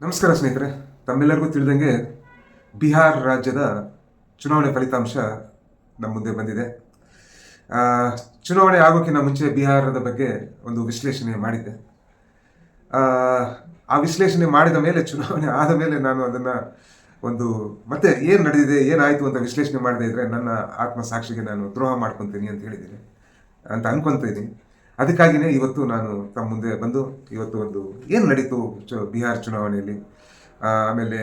ನಮಸ್ಕಾರ ಸ್ನೇಹಿತರೆ ತಮ್ಮೆಲ್ಲರಿಗೂ ತಿಳಿದಂಗೆ ಬಿಹಾರ್ ರಾಜ್ಯದ ಚುನಾವಣೆ ಫಲಿತಾಂಶ ನಮ್ಮ ಮುಂದೆ ಬಂದಿದೆ. ಚುನಾವಣೆ ಆಗೋಕ್ಕಿಂತ ಮುಂಚೆ ಬಿಹಾರದ ಬಗ್ಗೆ ಒಂದು ವಿಶ್ಲೇಷಣೆ ಮಾಡಿದ್ದೆ. ಆ, ಆ ವಿಶ್ಲೇಷಣೆ ಮಾಡಿದ ಮೇಲೆ ಚುನಾವಣೆ ಆದ ಮೇಲೆ ನಾನು ಅದನ್ನು ಒಂದು ಮತ್ತೆ ಏನು ನಡೆದಿದೆ ಏನಾಯಿತು ಅಂತ ವಿಶ್ಲೇಷಣೆ ಮಾಡದೇ ಇದ್ದರೆ ನನ್ನ ಆತ್ಮಸಾಕ್ಷಿಗೆ ನಾನು ದ್ರೋಹ ಮಾಡ್ಕೊತೀನಿ ಅಂತ ಹೇಳಿದ್ದೀನಿ ಅಂತ ಅನ್ಕೊಂತೀನಿ ಅದಕ್ಕಾಗಿಯೇ ಇವತ್ತು ನಾನು ತಮ್ಮ ಮುಂದೆ ಬಂದು ಇವತ್ತು ಒಂದು ಏನು ನಡೀತು ಚು ಬಿಹಾರ್ ಚುನಾವಣೆಯಲ್ಲಿ? ಆಮೇಲೆ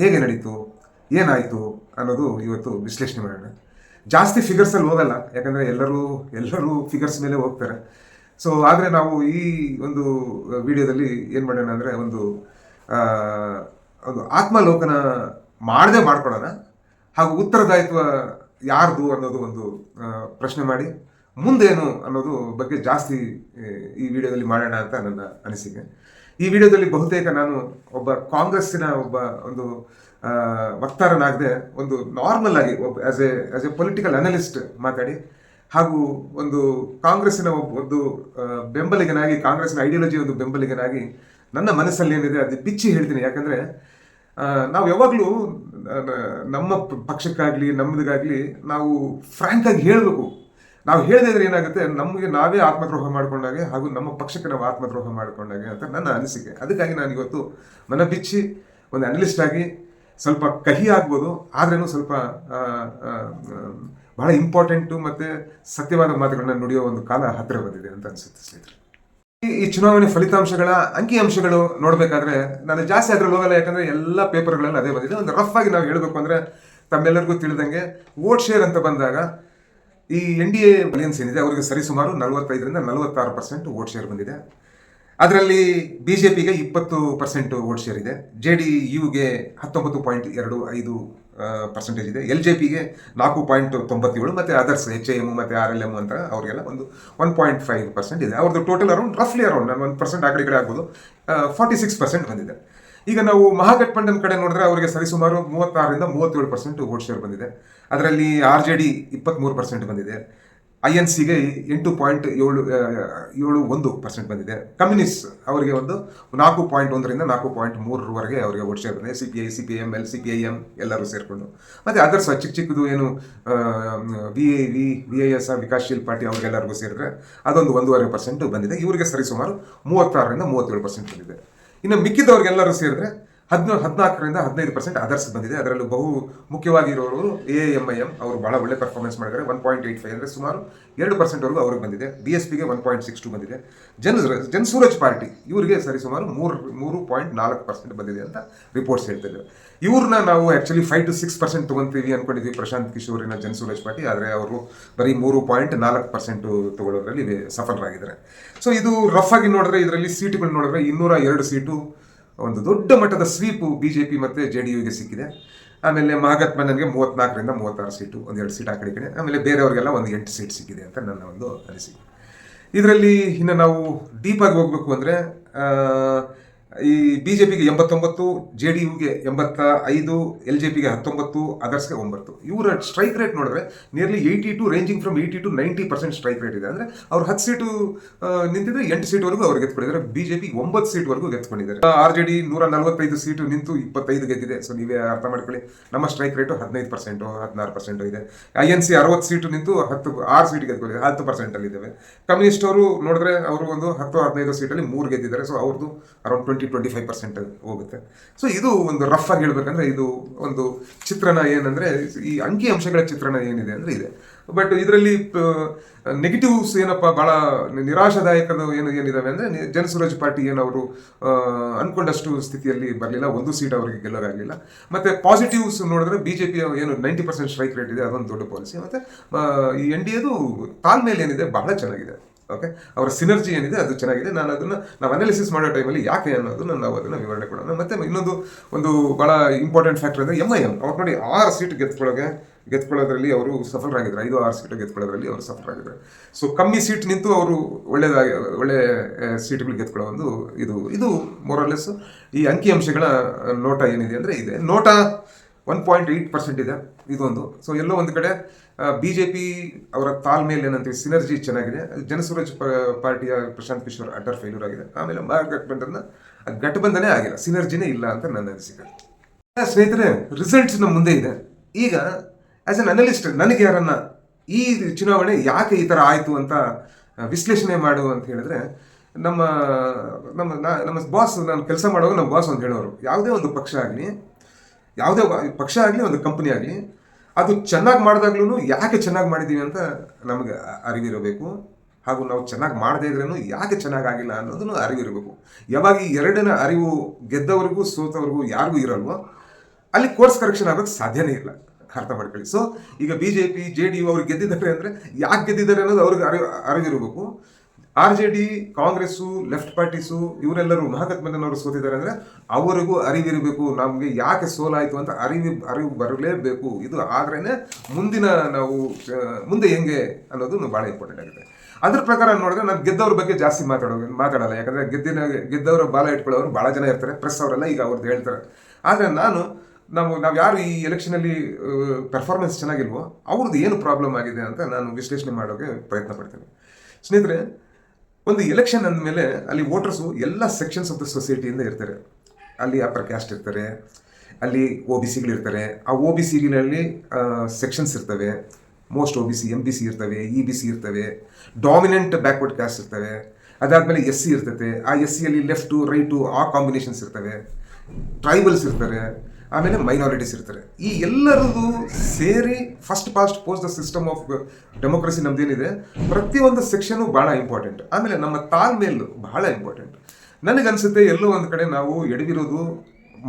ಹೇಗೆ ನಡೀತು? ಏನಾಯಿತು ಅನ್ನೋದು ಇವತ್ತು ವಿಶ್ಲೇಷಣೆ ಮಾಡೋಣ. ಜಾಸ್ತಿ ಫಿಗರ್ಸಲ್ಲಿ ಹೋಗಲ್ಲ, ಯಾಕಂದರೆ ಎಲ್ಲರೂ ಎಲ್ಲರೂ ಫಿಗರ್ಸ್ ಮೇಲೆ ಹೋಗ್ತಾರೆ. ಸೊ ಆದರೆ ನಾವು ಈ ಒಂದು ವಿಡಿಯೋದಲ್ಲಿ ಏನು ಮಾಡೋಣ ಅಂದರೆ ಒಂದು ಒಂದು ಆತ್ಮಲೋಕನ ಮಾಡದೆ ಮಾಡ್ಕೊಳ್ಳೋಣ ಹಾಗೂ ಉತ್ತರದಾಯಿತ್ವ ಯಾರ್ದು ಅನ್ನೋದು ಒಂದು ಪ್ರಶ್ನೆ ಮಾಡಿ. ಮುಂದೇನು ಅನ್ನೋದು ಬಗ್ಗೆ ಜಾಸ್ತಿ ಈ ವಿಡಿಯೋದಲ್ಲಿ ಮಾಡೋಣ ಅಂತ ನನ್ನ ಅನಿಸಿಕೆ. ಈ ವಿಡಿಯೋದಲ್ಲಿ ಬಹುತೇಕ ನಾನು ಒಬ್ಬ ಕಾಂಗ್ರೆಸ್ಸಿನ ಒಬ್ಬ ಒಂದು ವಕ್ತಾರನಾಗದೆ ಒಂದು ನಾರ್ಮಲ್ ಆಗಿ ಒಬ್ಬ as a as a political analyst ಮಾತಾಡಿ, ಹಾಗೂ ಒಂದು ಕಾಂಗ್ರೆಸ್ಸಿನ ಒಬ್ಬ, ಒಂದು ಬೆಂಬಲಿಗನಾಗಿ ಕಾಂಗ್ರೆಸ್ನ ಐಡಿಯಾಲಜಿ ಒಂದು ಬೆಂಬಲಿಗನಾಗಿ ನನ್ನ ಮನಸ್ಸಲ್ಲಿ ಏನಿದೆ ಅದು ಬಿಚ್ಚಿ ಹೇಳ್ತೀನಿ. ಯಾಕಂದರೆ ನಾವು ಯಾವಾಗಲೂ ನಮ್ಮ ಪಕ್ಷಕ್ಕಾಗಲಿ ನಮ್ಮದಾಗಲಿ ನಾವು ಫ್ರ್ಯಾಂಕಾಗಿ ಹೇಳಬೇಕು. ನಾವು ಹೇಳಿದ್ರೆ ಏನಾಗುತ್ತೆ, ನಮಗೆ ನಾವೇ ಆತ್ಮದ್ರೋಹ ಮಾಡಿಕೊಂಡಾಗೆ ಹಾಗೂ ನಮ್ಮ ಪಕ್ಷಕ್ಕೆ ನಾವು ಆತ್ಮದ್ರೋಹ ಮಾಡಿಕೊಂಡಾಗೆ ಅಂತ ನನ್ನ ಅನಿಸಿಕೆ. ಅದಕ್ಕಾಗಿ ನಾನು ಇವತ್ತು ಮನ ಬಿಚ್ಚಿ ಒಂದು ಅನಲಿಸ್ಟ್ ಆಗಿ ಸ್ವಲ್ಪ ಕಹಿ ಆಗ್ಬೋದು ಆದ್ರೂ ಸ್ವಲ್ಪ ಬಹಳ ಇಂಪಾರ್ಟೆಂಟು ಮತ್ತು ಸತ್ಯವಾದ ಮಾತುಗಳನ್ನ ನುಡಿಯೋ ಒಂದು ಕಾಲ ಹತ್ತಿರ ಬಂದಿದೆ ಅಂತ ಅನಿಸುತ್ತೆ ಸ್ನೇಹಿತರೆ. ಈ ಚುನಾವಣೆ ಫಲಿತಾಂಶಗಳ ಅಂಕಿಅಂಶಗಳು ನೋಡಬೇಕಾದ್ರೆ ನಾನು ಜಾಸ್ತಿ ಅದ್ರಲ್ಲಿ ಹೋಗಲ್ಲ, ಯಾಕಂದ್ರೆ ಎಲ್ಲ ಪೇಪರ್ಗಳಲ್ಲಿ ಅದೇ ಬಂದಿದೆ. ಒಂದು ರಫ್ ಆಗಿ ನಾವು ಹೇಳಬೇಕು ಅಂದ್ರೆ ತಮ್ಮೆಲ್ಲರಿಗೂ ತಿಳಿದಂಗೆ ವೋಟ್ ಶೇರ್ ಅಂತ ಬಂದಾಗ ಈ ಎನ್ ಡಿ ಎ ಅಲಿಯನ್ಸ್ ಏನಿದೆ, ಅವರಿಗೆ ಸರಿಸುಮಾರು ನಲವತ್ತೈದರಿಂದ ನಲವತ್ತಾರು ಪರ್ಸೆಂಟ್ ವೋಟ್ ಶೇರ್ ಬಂದಿದೆ. ಅದರಲ್ಲಿ ಬಿ ಜೆ ಪಿಗೆ ಇಪ್ಪತ್ತು ಪರ್ಸೆಂಟ್ ವೋಟ್ ಶೇರ್ ಇದೆ. ಜೆ ಡಿ ಯುಗೆ ಹತ್ತೊಂಬತ್ತು ಪಾಯಿಂಟ್ ಎರಡು ಐದು ಪರ್ಸೆಂಟೇಜ್ ಇದೆ. ಎಲ್ ಜೆ ಪಿಗೆ ನಾಲ್ಕು ಪಾಯಿಂಟ್ ತೊಂಬತ್ತೇಳು, ಮತ್ತು ಅದರ್ಸ್ ಎಚ್ ಎ ಎಂ ಮತ್ತು ಆರ್ ಎಲ್ ಎಂ ಅಂತ ಅವರಿಗೆಲ್ಲ ಒಂದು ಒನ್ ಪಾಯಿಂಟ್ ಫೈವ್ ಪರ್ಸೆಂಟ್ ಇದೆ. ಅವ್ರದ್ದು ಟೋಟಲ್ ಅರೌಂಡ್ ರಫ್ಲಿ ಅರೌಂಡ್ ನಾನು ಒಂದು ಪರ್ಸೆಂಟ್ ಆ ಕಡೆ ಕಡೆ ಆಗ್ಬೋದು. ಫಾರ್ಟಿ ಸಿಕ್ಸ್ ಪರ್ಸೆಂಟ್ ಬಂದಿದೆ. ಈಗ ನಾವು ಮಹಾಗಠಬಂಧನ್ ಕಡೆ ನೋಡಿದ್ರೆ ಅವರಿಗೆ ಸರಿಸುಮಾರು ಮೂವತ್ತಾರರಿಂದ ಮೂವತ್ತೇಳು ಪರ್ಸೆಂಟ್ ವೋಟ್ ಶೇರ್ ಬಂದಿದೆ. ಅದರಲ್ಲಿ ಆರ್ ಜೆ ಡಿ ಇಪ್ಪತ್ತ್ಮೂರು ಪರ್ಸೆಂಟ್ ಬಂದಿದೆ. ಐ ಎನ್ ಸಿಗೆ ಎಂಟು ಪಾಯಿಂಟ್ ಏಳು ಏಳು ಒಂದು ಪರ್ಸೆಂಟ್ ಬಂದಿದೆ. ಕಮ್ಯುನಿಸ್ಟ್ ಅವರಿಗೆ ಒಂದು ನಾಲ್ಕು ಪಾಯಿಂಟ್ ಒಂದರಿಂದ ನಾಲ್ಕು ಪಾಯಿಂಟ್ ಮೂರರವರೆಗೆ ಅವರಿಗೆ ವೋಟ್ ಶೇರ್ ಬಂದಿದೆ. C P I, C P M L, C P I M ಎಲ್ಲರೂ ಸೇರಿಕೊಂಡು. ಮತ್ತು ಅದರ್ಸ್ ಚಿಕ್ಕ ಚಿಕ್ಕದು ಏನು V A, V V I S Vikassheel party ಅವ್ರಿಗೆಲ್ಲರಿಗೂ ಸೇರಿದ್ರೆ ಅದೊಂದು ಒಂದೂವರೆ ಪರ್ಸೆಂಟ್ ಬಂದಿದೆ. ಇವರಿಗೆ ಸರಿಸುಮಾರು ಮೂವತ್ತಾರರಿಂದ ಮೂವತ್ತೇಳು ಪರ್ಸೆಂಟ್ ಬಂದಿದೆ. ಇನ್ನು ಮಿಕ್ಕಿದವ್ರಿಗೆಲ್ಲರೂ ಸೇರಿದ್ರೆ ಹದಿನೇಳು ಹದಿನಾಲ್ಕರಿಂದ ಹದಿನೈದು ಪರ್ಸೆಂಟ್ ಅದರ್ಸ್ ಬಂದಿದೆ. ಅದರಲ್ಲೂ ಬಹು ಮುಖ್ಯವಾಗಿರೋರು ಎ ಎಂ ಐ ಎಂ ಅವರು ಬಹಳ ಒಳ್ಳೆ ಪರ್ಫಾರ್ಮೆನ್ಸ್ ಮಾಡಿದ್ದಾರೆ. ಒನ್ ಪಾಯಿಂಟ್ ಏಯ್ಟ್ ಫೈವ್ ಅಂದರೆ ಸುಮಾರು ಎರಡು ಪರ್ಸೆಂಟ್ವರೆಗೂ ಅವ್ರಿಗೆ ಬಂದಿದೆ. ಬಿ ಎಸ್ ಪಿಗೆ ಒನ್ ಪಾಯಿಂಟ್ ಸಿಕ್ಸ್ ಟು ಬಂದಿದೆ. ಜನ್ ಜನ್ ಸೂರಜ್ ಪಾರ್ಟಿ, ಇವರಿಗೆ ಸರಿ ಸುಮಾರು ಮೂರು ಮೂರು ಪಾಯಿಂಟ್ ನಾಲ್ಕು ಪರ್ಸೆಂಟ್ ಬಂದಿದೆ ಅಂತ ರಿಪೋರ್ಟ್ಸ್ ಹೇಳ್ತಿದ್ದಾರೆ ಇವ್ರನ್ನ ನಾವು actually five to six percent ತೊಗೊಂತೀವಿ ಅಂದ್ಕೊಂಡಿದ್ವಿ ಪ್ರಶಾಂತ್ ಕಿಶೋರಿನ ಜನ್ ಸೂರಜ್ ಪಾರ್ಟಿ. ಆದರೆ ಅವರು ಬರೀ ಮೂರು ಪಾಯಿಂಟ್ ನಾಲ್ಕು ಪರ್ಸೆಂಟು ತಗೊಳ್ಳೋದ್ರಲ್ಲಿ ಸಫಲರಾಗಿದ್ದಾರೆ. ಸೊ ಇದು ರಫ್ ಆಗಿ ನೋಡಿದ್ರೆ, ಇದರಲ್ಲಿ ಸೀಟುಗಳು ನೋಡಿದ್ರೆ ಇನ್ನೂರ ಎರಡು ಸೀಟು ಒಂದು ದೊಡ್ಡ ಮಟ್ಟದ ಸ್ವೀಪು ಬಿ ಜೆ ಪಿ ಮತ್ತು ಜೆ ಡಿ ಯುಗೆ ಸಿಕ್ಕಿದೆ. ಆಮೇಲೆ ಮಹಾತ್ಮನಿಗೆ ಮೂವತ್ತ್ನಾಲ್ಕರಿಂದ ಮೂವತ್ತಾರು ಸೀಟು ಒಂದು ಎರಡು ಸೀಟ್ ಆ ಕಡೆ ಕಡೆ. ಆಮೇಲೆ ಬೇರೆಯವರಿಗೆಲ್ಲ ಒಂದು ಎಂಟು ಸೀಟ್ ಸಿಕ್ಕಿದೆ ಅಂತ ನನ್ನ ಒಂದು ಅನಿಸಿಕೆ. ಇದರಲ್ಲಿ ಇನ್ನು ನಾವು ಡೀಪಾಗಿ ಹೋಗಬೇಕು ಅಂದರೆ ಈ ಬಿ ಜೆ ಪಿಗೆ ಎಂಬತ್ತೊಂಬತ್ತು ಜೆ ಡಿ ಯುಗೆ ಎಂಬತ್ತ ಐದು ಎಲ್ ಜೆ ಪಿಗೆ ಹತ್ತೊಂಬತ್ತು ಅದರ್ಸ್ಗೆ ಒಂಬತ್ತು. ಇವರ ಸ್ಟ್ರೈಕ್ ರೇಟ್ ನೋಡಿದ್ರೆ nearly eighty two ranging from eighty to ninety percent strike rate ಇದೆ. ಅಂದರೆ ಅವ್ರು ಹತ್ತು ಸೀಟು ನಿಂತಿದ್ರೆ ಎಂಟು ಸೀಟ್ವರೆಗೂ ಅವ್ರು ಗೆದ್ಕೊಂಡಿದ್ದಾರೆ ಬಿ ಜೆ ಪಿ ಒಂಬತ್ತು ಸೀಟ್ವರೆಗೂ ಗೆದ್ಕೊಂಡಿದ್ದಾರೆ ಆರ್ ಜೆ ಡಿ ನೂರ ನಲವತ್ತೈದು ಸೀಟು ನಿಂತು ಇಪ್ಪತ್ತೈದು ಗೆದ್ದಿದೆ. ಸೊ ನೀವೇ ಅರ್ಥ ಮಾಡ್ಕೊಳ್ಳಿ. ನಮ್ಮ ಸ್ಟ್ರೈಕ್ ರೇಟು ಹದಿನೈದು ಪರ್ಸೆಂಟು ಹದಿನಾರು ಪರ್ಸೆಂಟು ಇದೆ. ಐ ಎನ್ ಸಿ ಅರವತ್ತು ಸೀಟು ನಿಂತು ಹತ್ತು, ಆರು ಸೀಟ್ ಗೆದ್ಕೊಂಡಿದೆ ಹತ್ತು ಪರ್ಸೆಂಟಲ್ಲಿ ಇದ್ದಾವೆ ಕಮ್ಯುನಿಸ್ಟ್ ಅವರು ನೋಡಿದ್ರೆ ಅವರು ಒಂದು ಹತ್ತು, ಹದಿನೈದು ಸೀಟಲ್ಲಿ ಮೂರು ಗೆದ್ದಿದ್ದಾರೆ. ಸೊ ಅವ್ರದ್ದು around twenty twenty five percent ಹೋಗುತ್ತೆ. ಸೊ ಇದು ಒಂದು ರಫ್ ಆಗಿ ಹೇಳ್ಬೇಕಂದ್ರೆ ಇದು ಒಂದು ಚಿತ್ರಣ ಏನಂದ್ರೆ ಈ ಅಂಕಿ ಅಂಶಗಳ ಚಿತ್ರಣ ಏನಿದೆ ಅಂದ್ರೆ ಇದೆ. ಬಟ್ ಇದರಲ್ಲಿ ನೆಗೆಟಿವ್ಸ್ ಏನಪ್ಪ ಬಹಳ ನಿರಾಶಾದಾಯಕ ಏನು ಏನಿದಾವೆ ಅಂದ್ರೆ ಜನಸುರಾಜ್ ಜನ ಪಾರ್ಟಿ ಏನು ಅವರು ಆ, ಅನ್ಕೊಂಡಷ್ಟು ಸ್ಥಿತಿಯಲ್ಲಿ ಬರಲಿಲ್ಲ. ಒಂದು ಸೀಟ್ ಅವರಿಗೆ ಗೆಲ್ಲೋದಾಗಲಿಲ್ಲ ಮತ್ತೆ ಪಾಸಿಟಿವ್ಸ್ ನೋಡಿದ್ರೆ ಬಿಜೆಪಿ ಏನು ನೈಂಟಿ ಪರ್ಸೆಂಟ್ ಸ್ಟ್ರೈಕ್ ರೇಟ್ ಇದೆ ಅದೊಂದು ದೊಡ್ಡ ಪಾಲಿಸಿ ಮತ್ತೆ ಈ ಎನ್ ಡಿ ಎದು ತಾಳ್ಮೇಲೆ ಏನಿದೆ ಬಹಳ ಚೆನ್ನಾಗಿದೆ. ಓಕೆ ಅವರ ಸಿನರ್ಜಿ ಏನಿದೆ ಅದು ಚೆನ್ನಾಗಿದೆ. ನಾನು ಅದನ್ನು ನಾವು ಅನಾಲಿಸಿಸ್ ಮಾಡೋ ಟೈಮಲ್ಲಿ ಯಾಕೆ ಅನ್ನೋದನ್ನ ನಾವು ಅದನ್ನು ವಿವರಣೆ ಕೊಡೋಣ. ಮತ್ತೆ ಇನ್ನೊಂದು ಒಂದು ಭಾಳ ಇಂಪಾರ್ಟೆಂಟ್ ಫ್ಯಾಕ್ಟರ್ ಅಂದರೆ ಎಂ ಐ ಎಂ ಅವ್ರು ನೋಡಿ ಆರು ಸೀಟ್ ಗೆದ್ಕೊಳ್ಳೋಕೆ ಗೆದ್ಕೊಳ್ಳೋದ್ರಲ್ಲಿ ಅವರು ಸಫಲರಾಗಿದ್ದಾರೆ. ಐದು ಆರು ಸೀಟ್ ಗೆದ್ಕೊಳ್ಳೋದ್ರಲ್ಲಿ ಅವರು ಸಫಲರಾಗಿದ್ದಾರೆ. ಸೊ ಕಮ್ಮಿ ಸೀಟ್ ನಿಂತು ಅವರು ಒಳ್ಳೆಯದಾಗಿ ಒಳ್ಳೆ ಸೀಟ್ಗಳು ಗೆದ್ಕೊಳ್ಳೋ ಒಂದು ಇದು ಇದು ಮೊರಲೆಸ್ ಈ ಅಂಕಿಅಂಶಗಳ ನೋಟ ಏನಿದೆ ಅಂದರೆ ಇದೆ. ನೋಟ ಒನ್ ಪಾಯಿಂಟ್ ಏಯ್ಟ್ ಪರ್ಸೆಂಟ್ ಇದೆ. ಇದೊಂದು. ಸೊ ಎಲ್ಲೋ ಒಂದು ಕಡೆ ಬಿ ಜೆ ಪಿ ಅವರ ತಾಳ್ಮೇಲೆ ಏನಂತೀವಿ ಸಿನರ್ಜಿ ಚೆನ್ನಾಗಿದೆ. ಜನಸುರಜ್ ಪಾರ್ಟಿಯ ಪ್ರಶಾಂತ್ ಕಿಶೋರ್ ಅಟರ್ ಫೇಲ್ಯೂರ್ ಆಗಿದೆ. ಆಮೇಲೆ ಮಹಾಗಠಬಂಧನ ಘಟಬಂಧನೇ ಆಗಿಲ್ಲ. ಸಿನರ್ಜಿನೇ ಇಲ್ಲ ಅಂತ ನನ್ನ ಅನಿಸಿಕೆ. ಸ್ನೇಹಿತರೆ ರಿಸಲ್ಟ್ಸ್ ನಮ್ಮ ಮುಂದೆ ಇದೆ. ಈಗ ಆಸ್ ಅನ್ ಅನಲಿಸ್ಟ್ ನನಗೆ ಯಾರನ್ನ ಈ ಚುನಾವಣೆ ಯಾಕೆ ಈ ಥರ ಆಯಿತು ಅಂತ ವಿಶ್ಲೇಷಣೆ ಮಾಡು ಅಂತ ಹೇಳಿದ್ರೆ, ನಮ್ಮ ನಮ್ಮ ನಮ್ಮ ಬಾಸ್ ನಾನು ಕೆಲಸ ಮಾಡುವಾಗ ನಮ್ಮ ಬಾಸ್ ಅಂತ ಹೇಳೋರು. ಯಾವುದೇ ಒಂದು ಪಕ್ಷ ಆಗಲಿ, ಯಾವುದೇ ಪಕ್ಷ ಆಗಲಿ, ಒಂದು ಕಂಪ್ನಿ ಆಗಲಿ ಅದು ಚೆನ್ನಾಗಿ ಮಾಡಿದಾಗ್ಲೂ ಯಾಕೆ ಚೆನ್ನಾಗಿ ಮಾಡಿದ್ದೀವಿ ಅಂತ ನಮಗೆ ಅರಿವಿರಬೇಕು. ಹಾಗೂ ನಾವು ಚೆನ್ನಾಗಿ ಮಾಡದೇ ಇದ್ರೂ ಯಾಕೆ ಚೆನ್ನಾಗಿ ಆಗಿಲ್ಲ ಅನ್ನೋದನ್ನು ಅರಿವಿರಬೇಕು. ಯಾವಾಗ ಈ ಎರಡನೇ ಅರಿವು ಗೆದ್ದವರಿಗೂ ಸೋತವ್ರಿಗೂ ಯಾರಿಗೂ ಇರಲ್ವೋ, ಅಲ್ಲಿ ಕೋರ್ಸ್ ಕರೆಕ್ಷನ್ ಆಗೋಕ್ಕೆ ಸಾಧ್ಯನೇ ಇಲ್ಲ. ಅರ್ಥ ಮಾಡ್ಕೊಳ್ಳಿ. ಸೊ ಈಗ B J P J D U ಅವ್ರು ಗೆದ್ದಿದ್ದಾರೆ ಅಂದರೆ ಯಾಕೆ ಗೆದ್ದಿದ್ದಾರೆ ಅನ್ನೋದು ಅವ್ರಿಗೆ ಅರಿವು ಅರಿವಿರಬೇಕು. R J D, Congress, left parties, ಇವರೆಲ್ಲರೂ ಮಹಾಗಠಬಂಧನವರು ಸೋತಿದ್ದಾರೆ ಅಂದರೆ ಅವರಿಗೂ ಅರಿವಿರಬೇಕು, ನಮಗೆ ಯಾಕೆ ಸೋಲಾಯಿತು ಅಂತ ಅರಿವು ಅರಿವು ಬರಲೇಬೇಕು. ಇದು ಆದ್ರೇ ಮುಂದಿನ ನಾವು ಮುಂದೆ ಹೆಂಗೆ ಅನ್ನೋದು ಭಾಳ ಇಂಪಾರ್ಟೆಂಟ್ ಆಗುತ್ತೆ ಅದ್ರ ಪ್ರಕಾರ ನೋಡಿದ್ರೆ ನಾನು ಗೆದ್ದವ್ರ ಬಗ್ಗೆ ಜಾಸ್ತಿ ಮಾತಾಡೋ, ಮಾತಾಡಲ್ಲ. ಯಾಕಂದರೆ ಗೆದ್ದಿನ, ಗೆದ್ದವರ ಬಾಲ ಇಟ್ಕೊಳ್ಳೋರು ಭಾಳ ಜನ ಇರ್ತಾರೆ. ಪ್ರೆಸ್ ಅವರೆಲ್ಲ ಈಗ ಅವ್ರದ್ದು ಹೇಳ್ತಾರೆ. ಆದರೆ ನಾನು, ನಾವು ನಾವು ಯಾರು ಈ ಎಲೆಕ್ಷನಲ್ಲಿ ಪರ್ಫಾರ್ಮೆನ್ಸ್ ಚೆನ್ನಾಗಿಲ್ವೋ ಅವ್ರದ್ದು ಏನು ಪ್ರಾಬ್ಲಮ್ ಆಗಿದೆ ಅಂತ ನಾನು ವಿಶ್ಲೇಷಣೆ ಮಾಡೋಕ್ಕೆ ಪ್ರಯತ್ನ ಪಡ್ತೀನಿ. ಸ್ನೇಹಿತರೆ ಒಂದು ಎಲೆಕ್ಷನ್ ಅಂದಮೇಲೆ ಅಲ್ಲಿ ವೋಟರ್ಸು ಎಲ್ಲ ಸೆಕ್ಷನ್ಸ್ ಆಫ್ ದ ಸೊಸೈಟಿಯಿಂದ ಇರ್ತಾರೆ. ಅಲ್ಲಿ ಅಪ್ಪರ್ ಕ್ಯಾಸ್ಟ್ ಇರ್ತಾರೆ, ಅಲ್ಲಿ ಒ ಬಿ ಸಿಗಳಿರ್ತಾರೆ ಆ ಒ ಬಿ ಸಿಗಳಲ್ಲಿ ಸೆಕ್ಷನ್ಸ್ ಇರ್ತವೆ. Most O B C M B C ಇರ್ತವೆ ಇ ಬಿ ಸಿ ಇರ್ತವೆ. ಡಾಮಿನೆಂಟ್ ಬ್ಯಾಕ್ವರ್ಡ್ ಕ್ಯಾಸ್ಟ್ ಇರ್ತವೆ. ಅದಾದಮೇಲೆ ಎಸ್ ಸಿ ಇರ್ತೈತೆ. ಆ ಎಸ್ ಸಿಯಲ್ಲಿ ಲೆಫ್ಟು ರೈಟು ಆ ಕಾಂಬಿನೇಷನ್ಸ್ ಇರ್ತವೆ. ಟ್ರೈಬಲ್ಸ್ ಇರ್ತಾರೆ. ಆಮೇಲೆ ಮೈನಾರಿಟೀಸ್ ಇರ್ತಾರೆ. ಈ ಎಲ್ಲರದು ಸೇರಿ first past post the system of democracy ನಮ್ದೇನಿದೆ, ಪ್ರತಿಯೊಂದು ಸೆಕ್ಷನು ಭಾಳ ಇಂಪಾರ್ಟೆಂಟ್ ಆಮೇಲೆ ನಮ್ಮ ತಾಳ್ಮೇಲು ಬಹಳ ಇಂಪಾರ್ಟೆಂಟ್ ನನಗನ್ಸುತ್ತೆ ಎಲ್ಲೋ ಒಂದು ಕಡೆ ನಾವು ಎಡವಿರೋದು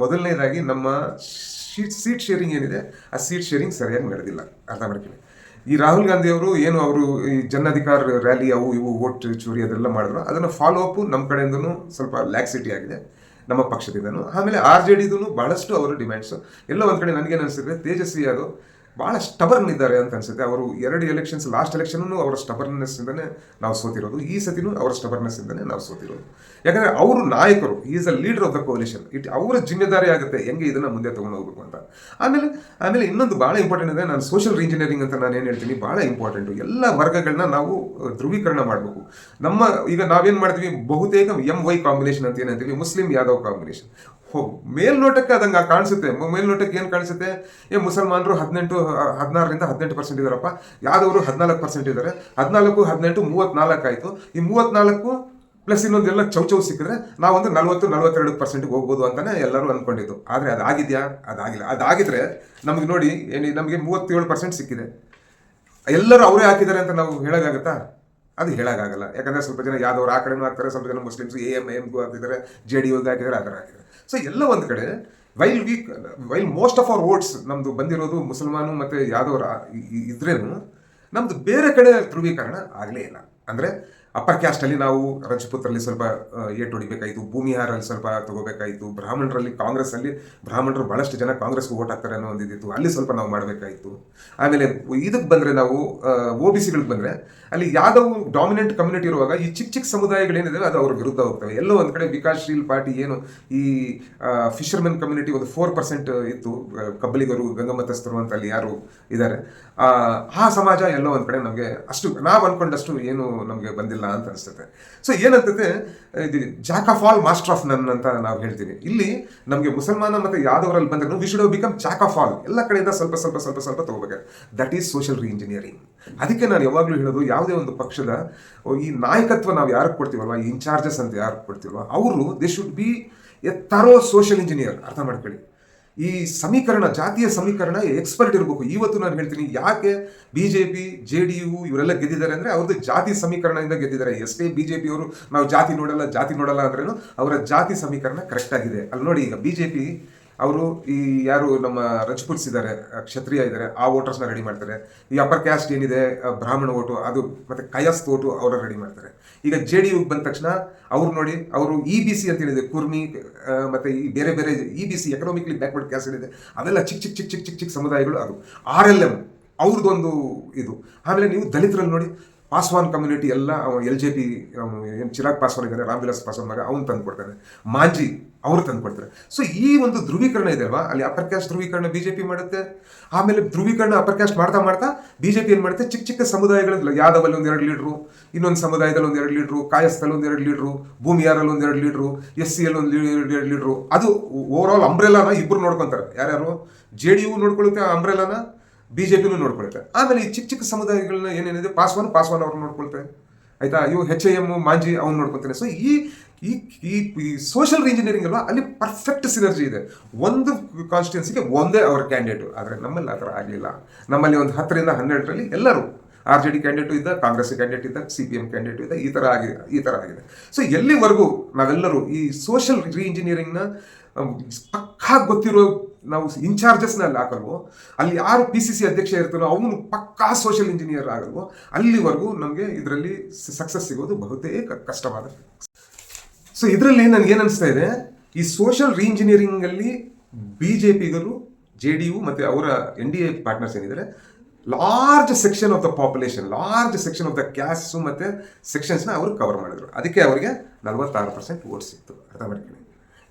ಮೊದಲನೇದಾಗಿ ನಮ್ಮ ಶೀಟ್ ಸೀಟ್ ಶೇರಿಂಗ್ ಏನಿದೆ, ಆ ಸೀಟ್ ಶೇರಿಂಗ್ ಸರಿಯಾಗಿ ನಡೆದಿಲ್ಲ. ಅರ್ಥ ಮಾಡ್ಕೊಳ್ಳಿ. ಈ ರಾಹುಲ್ ಗಾಂಧಿ ಅವರು ಏನು ಅವರು ಈ ಜನಾಧಿಕಾರ ರ್ಯಾಲಿ ಅವು ಇವು ವೋಟ್ ಚೂರಿ ಅದೆಲ್ಲ ಮಾಡಿದ್ರು, ಅದನ್ನು ಫಾಲೋ ಅಪ್ ನಮ್ಮ ಕಡೆಯಿಂದನೂ ಸ್ವಲ್ಪ ಲ್ಯಾಕ್ಸಿಟಿ ಆಗಿದೆ. ನಮ್ಮ ಪಕ್ಷದಿಂದನೂ ಆಮೇಲೆ ಆರ್ ಜೆ ಡಿದು ಬಹಳಷ್ಟು ಅವರ ಡಿಮ್ಯಾಂಡ್ಸ್ ಎಲ್ಲ ಒಂದು ಕಡೆ ನನಗೇನು ಅನಿಸುತ್ತೆ ತೇಜಸ್ವಿ ಯಾದವ್ ಭಾಳ ಸ್ಟಬರ್ನ್ ಇದ್ದಾರೆ ಅಂತ ಅನ್ಸುತ್ತೆ. ಅವರು ಎರಡು ಎಲೆಕ್ಷನ್ಸ್ ಲಾಸ್ಟ್ ಎಲೆಕ್ಷನ್ನು ಅವರ ಸ್ಟಬರ್ನೆಸ್ ಇಂದನೇ ನಾವು ಸೋತಿರೋದು. ಈ ಸತಿನೂ ಅವರ ಸ್ಟಬರ್ನೆಸ್ ಇಂದನೇ ನಾವು ಸೋತಿರೋದು. ಯಾಕಂದರೆ ಅವರು ನಾಯಕರು is a leader of the coalition it ಅವರ ಜಿಮ್ಮೆದಾರಿ ಆಗುತ್ತೆ, ಹೆಂಗೆ ಇದನ್ನು ಮುಂದೆ ತೊಗೊಂಡು ಹೋಗ್ಬೇಕು ಅಂತ. ಆಮೇಲೆ ಆಮೇಲೆ ಇನ್ನೊಂದು ಭಾಳ ಇಂಪಾರ್ಟೆಂಟ್ ಇದೆ, ನಾನು ಸೋಷಿಯಲ್ ಇಂಜಿನಿಯರಿಂಗ್ ಅಂತ ನಾನು ಏನು ಹೇಳ್ತೀನಿ ಭಾಳ ಇಂಪಾರ್ಟೆಂಟು ಎಲ್ಲ ವರ್ಗಗಳನ್ನ ನಾವು ಧ್ರುವೀಕರಣ ಮಾಡಬೇಕು. ನಮ್ಮ, ಈಗ ನಾವೇನು ಮಾಡ್ತೀವಿ, ಬಹುತೇಕ ಎಂ ವೈ ಕಾಂಬಿನೇಷನ್ ಅಂತ ಏನಂತೀವಿ ಮುಸ್ಲಿಂ ಯಾದವ್ ಕಾಂಬಿನೇಷನ್ ಹೋ, ಮೇಲ್ನೋಟಕ್ಕೆ ಅದಂಗೆ ಕಾಣಿಸುತ್ತೆ. ಮೇಲ್ನೋಟಕ್ಕೆ ಏನು ಕಾಣಿಸುತ್ತೆ? ಏ, ಮುಸಲ್ಮಾನರು ಹದಿನೆಂಟು ಹದಿನಾರರಿಂದ ಹದಿನೆಂಟು ಪರ್ಸೆಂಟ್ ಇದಾರಪ್ಪ ಯಾವ್ದವರು ಹದಿನಾಲ್ಕು ಪರ್ಸೆಂಟ್ ಇದ್ದಾರೆ. ಹದಿನಾಲ್ಕು, ಹದಿನೆಂಟು, ಮೂವತ್ನಾಲ್ಕು ಆಯಿತು. ಈ ಮೂವತ್ನಾಲ್ಕು ಪ್ಲಸ್ ಇನ್ನೊಂದೆಲ್ಲ ಚೌಚೌ ಸಿಕ್ಕಿದ್ರೆ ನಾವೊಂದು ನಲ್ವತ್ತು, ನಲವತ್ತೆರಡು ಪರ್ಸೆಂಟ್ಗೆ ಹೋಗ್ಬೋದು ಅಂತಲೇ ಎಲ್ಲರೂ ಅಂದ್ಕೊಂಡಿದ್ದು ಆದರೆ ಅದಾಗಿದೆಯಾ ಅದಾಗಿಲ್ಲ ಅದಾಗಿದ್ರೆ ನಮಗೆ ನೋಡಿ, ಏನು, ನಮಗೆ ಮೂವತ್ತೇಳು ಪರ್ಸೆಂಟ್ ಸಿಕ್ಕಿದೆ. ಎಲ್ಲರೂ ಅವರೇ ಹಾಕಿದ್ದಾರೆ ಅಂತ ನಾವು ಹೇಳೋಕ್ಕಾಗತ್ತಾ? ಅದು ಹೇಳೋಕ್ಕಾಗಲ್ಲ. ಯಾಕಂದರೆ ಸ್ವಲ್ಪ ಜನ ಯಾವ್ದವ್ರು ಆ ಕಡೆನೂ ಹಾಕ್ತಾರೆ, ಸ್ವಲ್ಪ ಜನ ಮುಸ್ಲಿಮ್ಸ್ ಎ ಎಂ ಎಮ್ಗೂ ಹಾಕಿದ್ದಾರೆ ಜೆ ಡಿ ಯುಗೆ ಹಾಕಿದ್ದಾರೆ, ಆ ಥರ ಹಾಕಿದ್ದಾರೆ ಸೊ ಎಲ್ಲ ಒಂದು ಕಡೆ while weak while most of our votes ನಮ್ಮದು ಬಂದಿರೋದು ಮುಸಲ್ಮಾನು ಮತ್ತು ಯಾದವರ ಇದ್ರೇನು, ನಮ್ದು ಬೇರೆ ಕಡೆ ಧ್ರುವೀಕರಣ ಆಗಲೇ ಇಲ್ಲ. ಅಂದರೆ ಅಪ್ಪರ್ ಕ್ಯಾಸ್ಟಲ್ಲಿ ನಾವು ರಜಪೂತ್ರಲ್ಲಿ ಸ್ವಲ್ಪ ಏಟ್ ಹೊಡಿಬೇಕಾಯಿತು, ಭೂಮಿಹಾರಲ್ಲಿ ಸ್ವಲ್ಪ ತಗೋಬೇಕಾಯಿತು, ಬ್ರಾಹ್ಮಣರಲ್ಲಿ ಕಾಂಗ್ರೆಸ್ಸಲ್ಲಿ ಬ್ರಾಹ್ಮಣರು ಭಾಳಷ್ಟು ಜನ ಕಾಂಗ್ರೆಸ್ಗೆ ಓಟ್ ಹಾಕ್ತಾರೆ ಅನ್ನೋ ಒಂದಿದ್ದಿತ್ತು. ಅಲ್ಲಿ ಸ್ವಲ್ಪ ನಾವು ಮಾಡಬೇಕಾಯಿತು. ಆಮೇಲೆ ಇದಕ್ಕೆ ಬಂದರೆ ನಾವು ಒ ಬಿ ಸಿಗಳಿಗೆ ಬಂದರೆ ಅಲ್ಲಿ ಯಾವ್ದವು ಡಾಮಿನೆಂಟ್ ಕಮ್ಯುನಿಟಿ ಇರುವಾಗ ಈ ಚಿಕ್ಕ ಚಿಕ್ಕ ಸಮುದಾಯಗಳೇನಿದೆ ಅದು ಅವ್ರ ವಿರುದ್ಧ ಹೋಗ್ತವೆ. ಎಲ್ಲೋ ಒಂದು ಕಡೆ ವಿಕಾಸಶೀಲ್ ಪಾರ್ಟಿ ಏನು ಈ ಫಿಶರ್ಮೆನ್ ಕಮ್ಯುನಿಟಿ ಒಂದು ಫೋರ್ ಪರ್ಸೆಂಟ್ ಇತ್ತು. ಕಬ್ಬಲಿಗರು, ಗಂಗಮತಸ್ಥರು ಅಂತ ಅಲ್ಲಿ ಯಾರು ಇದ್ದಾರೆ ಆ ಸಮಾಜ ಎಲ್ಲೋ ಒಂದು ಕಡೆ ನಮಗೆ ಅಷ್ಟು, ನಾವು ಅಂದ್ಕೊಂಡಷ್ಟು ಏನು ನಮಗೆ ಬಂದಿಲ್ಲ. ಅಂತ ಅನಿಸ್ತದೆ ಸೊ ಏನಂತಂದ್ರೆ ಇದು jack of all master of none ಅಂತ ನಾವು ಹೇಳ್ತೀವಿ. ಇಲ್ಲಿ ನಮಗೆ ಮುಸಲ್ಮಾನ ಮತ್ತು ಯಾದವರಲ್ಲಿ ಬಂದಾಗ we should become jack of all ಎಲ್ಲ ಕಡೆಯಿಂದ ಸ್ವಲ್ಪ ಸ್ವಲ್ಪ ಸ್ವಲ್ಪ ಸ್ವಲ್ಪ ತಗೋಬೇಕು. ದಟ್ ಈಸ್ ಸೋಷಿಯಲ್ ಇಂಜಿನಿಯರಿಂಗ್ ಅದಕ್ಕೆ ನಾನು ಯಾವಾಗಲೂ ಹೇಳೋದು, ಯಾವುದೇ ಒಂದು ಪಕ್ಷದ ಈ ನಾಯಕತ್ವ ನಾವು ಯಾರಿಗೆ ಕೊಡ್ತೀವಲ್ವ ಇನ್ಚಾರ್ಜಸ್ ಅಂತ ಯಾರು ಕೊಡ್ತೀವಲ್ವ, ಅವರು they should be a thorough social engineer ಅರ್ಥ ಮಾಡ್ಕೊಳ್ಳಿ. ಈ ಸಮೀಕರಣ, ಜಾತಿಯ ಸಮೀಕರಣ ಎಕ್ಸ್ಪರ್ಟ್ ಇರಬೇಕು. ಇವತ್ತು ನಾನು ಹೇಳ್ತೀನಿ, ಯಾಕೆ B J P J D U ಇವರೆಲ್ಲ ಗೆದ್ದಿದ್ದಾರೆ ಅಂದರೆ ಅವ್ರದ್ದು ಜಾತಿ ಸಮೀಕರಣದಿಂದ ಗೆದ್ದಿದ್ದಾರೆ. ಎಷ್ಟೇ ಬಿ ಜೆ ಪಿಯವರು ನಾವು ಜಾತಿ ನೋಡಲ್ಲ ಜಾತಿ ನೋಡಲ್ಲ ಅಂದ್ರೂ ಅವರ ಜಾತಿ ಸಮೀಕರಣ ಕರೆಕ್ಟ್ ಆಗಿದೆ. ಅಲ್ಲಿ ನೋಡಿ ಈಗ ಬಿ ಜೆ ಪಿ ಅವರು ಈ ಯಾರು ನಮ್ಮ ರಜಪೂತ್ಸ್ ಇದ್ದಾರೆ ಕ್ಷತ್ರಿಯ ಇದ್ದಾರೆ, ಆ ವೋಟರ್ಸ್ನ ರೆಡಿ ಮಾಡ್ತಾರೆ. ಈ ಅಪ್ಪರ್ ಕ್ಯಾಸ್ಟ್ ಏನಿದೆ ಬ್ರಾಹ್ಮಣ ಓಟು ಅದು ಮತ್ತೆ ಕಯಸ್ತ್ ಓಟು ಅವರ ರೆಡಿ ಮಾಡ್ತಾರೆ. ಈಗ ಜೆ ಡಿ ಯುಗೆ ಬಂದ ತಕ್ಷಣ ಅವ್ರು ನೋಡಿ, ಅವರು ಇ ಬಿ ಸಿ ಅಂತ ಹೇಳಿದೆ, ಕುರ್ಮಿ ಮತ್ತೆ ಈ ಬೇರೆ ಬೇರೆ E B C economically backward caste ಏನಿದೆ, ಅವೆಲ್ಲ ಚಿಕ್ಕ ಚಿಕ್ಕ ಚಿಕ್ಕ ಚಿಕ್ಕ ಚಿಕ್ಕ ಸಮುದಾಯಗಳು ಅದು. ಆರ್ ಎಲ್ ಎಂ ಅವ್ರದ್ದೊಂದು ಇದು. ಆಮೇಲೆ ನೀವು ದಲಿತರಲ್ಲಿ ನೋಡಿ, ಪಾಸ್ವಾನ್ ಕಮ್ಯುನಿಟಿ ಎಲ್ಲ ಎಲ್ ಜೆ ಪಿ ಏನು ಚಿರಾಗ್ ಪಾಸ್ವಾನ್ ಇದ್ದಾರೆ, ರಾಮ್ ವಿಲಾಸ್ ಪಾಸ್ವಾನ್ ಮಗ, ಅವ್ನು ತಂದು ಕೊಡ್ತಾನೆ ಮಾಂಜಿ ಅವರು ತಂದುಕೊಡ್ತಾರೆ. ಸೊ ಈ ಒಂದು ಧ್ರುವೀಕರಣ ಇದೆ ಅಲ್ವಾ? ಅಲ್ಲಿ ಅಪರ್ ಕ್ಯಾಸ್ಟ್ ಧ್ರುವೀಕರಣ ಬಿಜೆಪಿ ಮಾಡುತ್ತೆ. ಆಮೇಲೆ ಧ್ರುವೀಕರಣ ಅಪರ್ ಕ್ಯಾಸ್ಟ್ ಮಾಡ್ತಾ ಮಾಡ್ತಾ ಬಿಜೆಪಿ ಏನು ಮಾಡುತ್ತೆ? ಚಿಕ್ಕ ಚಿಕ್ಕ ಸಮುದಾಯಗಳ ಯಾದವಲ್ಲಿ ಎರಡು ಲೀಡ್ರು ಇನ್ನೊಂದು ಸಮುದಾಯದಲ್ಲಿ ಒಂದು ಎರಡು ಲೀಡ್ರು ಕಾಯಸ್ಥಲ್ಲಿ ಒಂದು ಎರಡು ಲೀಡ್ರು ಭೂಮಿಯಾರಲ್ಲಿ ಎರಡು ಲೀಡ್ರು ಎಸ್ ಸಿ ಅಲ್ಲಿ ಒಂದು ಎರಡು ಲೀಡ್ರು ಅದು ಓವರ್ ಆಲ್ ಅಂಬ್ರೆಲಾನ ಇಬ್ಬರು ನೋಡ್ಕೊತಾರೆ. ಯಾರ್ಯಾರು? ಜೆ ಡಿ ಯು ನೋಡ್ಕೊಳ್ಳುತ್ತೆ ಆ ಅಂಬ್ರೆಲಾನ ಬಿಜೆಪಿನೂ ನೋಡ್ಕೊಳುತ್ತೆ ಆಮೇಲೆ ಈ ಚಿಕ್ಕ ಚಿಕ್ಕ ಸಮುದಾಯಗಳನ್ನ ಏನೇನಿದೆ? ಪಾಸ್ವಾನ್ ಪಾಸ್ವಾನ್ ಅವ್ರು ನೋಡ್ಕೊಳ್ತಾರೆ. ಆಯ್ತಾ? ಇವು ಹೆಚ್ ಐ ಎಂ ಮಾಂಜಿ, ಅವ್ನು ನೋಡ್ಕೊತಾನೆ ಸೊ ಈ ಈ ಈ ಸೋಷಿಯಲ್ ಇಂಜಿನಿಯರಿಂಗ್ ಅಲ್ವಾ, ಅಲ್ಲಿ ಪರ್ಫೆಕ್ಟ್ ಸಿನರ್ಜಿ ಇದೆ. ಒಂದು ಕಾನ್ಸ್ಟಿಟ್ಯೂನ್ಸಿಗೆ ಒಂದೇ ಅವರ ಕ್ಯಾಂಡಿಡೇಟು ಆದರೆ ನಮ್ಮಲ್ಲಿ ಆ ಥರ ಆಗಲಿಲ್ಲ. ನಮ್ಮಲ್ಲಿ ಒಂದು ಹತ್ತರಿಂದ ಹನ್ನೆರಡರಲ್ಲಿ ಎಲ್ಲರೂ ಆರ್ ಜೆ ಡಿ ಕ್ಯಾಂಡಿಡೇಟು ಇದ್ದ ಕಾಂಗ್ರೆಸ್ ಕ್ಯಾಂಡಿಡೇಟ್ ಇದ್ದ ಸಿ ಪಿ ಎಂ ಕ್ಯಾಂಡಿಡೇಟ್ ಇದ್ದ, ಈ ಥರ ಆಗಿದೆ, ಈ ಥರ ಆಗಿದೆ. ಸೊ ಎಲ್ಲಿವರೆಗೂ ನಾವೆಲ್ಲರೂ ಈ ಸೋಷಿಯಲ್ ರೀ ಇಂಜಿನಿಯರಿಂಗ್ನ ಪಕ್ಕಾ ಗೊತ್ತಿರೋ ನಾವು ಇನ್ಚಾರ್ಜಸ್ನ ಅಲ್ಲಿ ಹಾಕಲ್ವೋ, ಅಲ್ಲಿ ಯಾರು ಪಿ ಸಿ ಸಿ ಅಧ್ಯಕ್ಷ ಇರ್ತಾರೋ ಅವನು ಪಕ್ಕಾ ಸೋಷಿಯಲ್ ಇಂಜಿನಿಯರ್ ಆಗಲ್ವೋ, ಅಲ್ಲಿವರೆಗೂ ನಮಗೆ ಇದರಲ್ಲಿ ಸಕ್ಸಸ್ ಸಿಗೋದು ಬಹುತೇಕ ಕಷ್ಟವಾದ ಸೊ ಇದರಲ್ಲಿ ನನಗೆ ಏನು ಅನಿಸ್ತಾ ಇದೆ, ಈ ಸೋಷಿಯಲ್ ರೀಇಂಜಿನಿಯರಿಂಗಲ್ಲಿ ಬಿ ಜೆ ಪಿಗಳು ಜೆ ಡಿ ಯು ಮತ್ತು ಅವರ ಎನ್ ಡಿ ಎ ಪಾರ್ಟ್ನರ್ಸ್ ಏನಿದ್ದಾರೆ large section of the population large section of the caste ಮತ್ತು ಸೆಕ್ಷನ್ಸ್ನ ಅವರು ಕವರ್ ಮಾಡಿದ್ರು. ಅದಕ್ಕೆ ಅವರಿಗೆ ನಲವತ್ತಾರು ಪರ್ಸೆಂಟ್ ಓಟ್ಸ್ ಇತ್ತು ಅರ್ಥ ಮಾಡ್ಕೊಳ್ಳಿ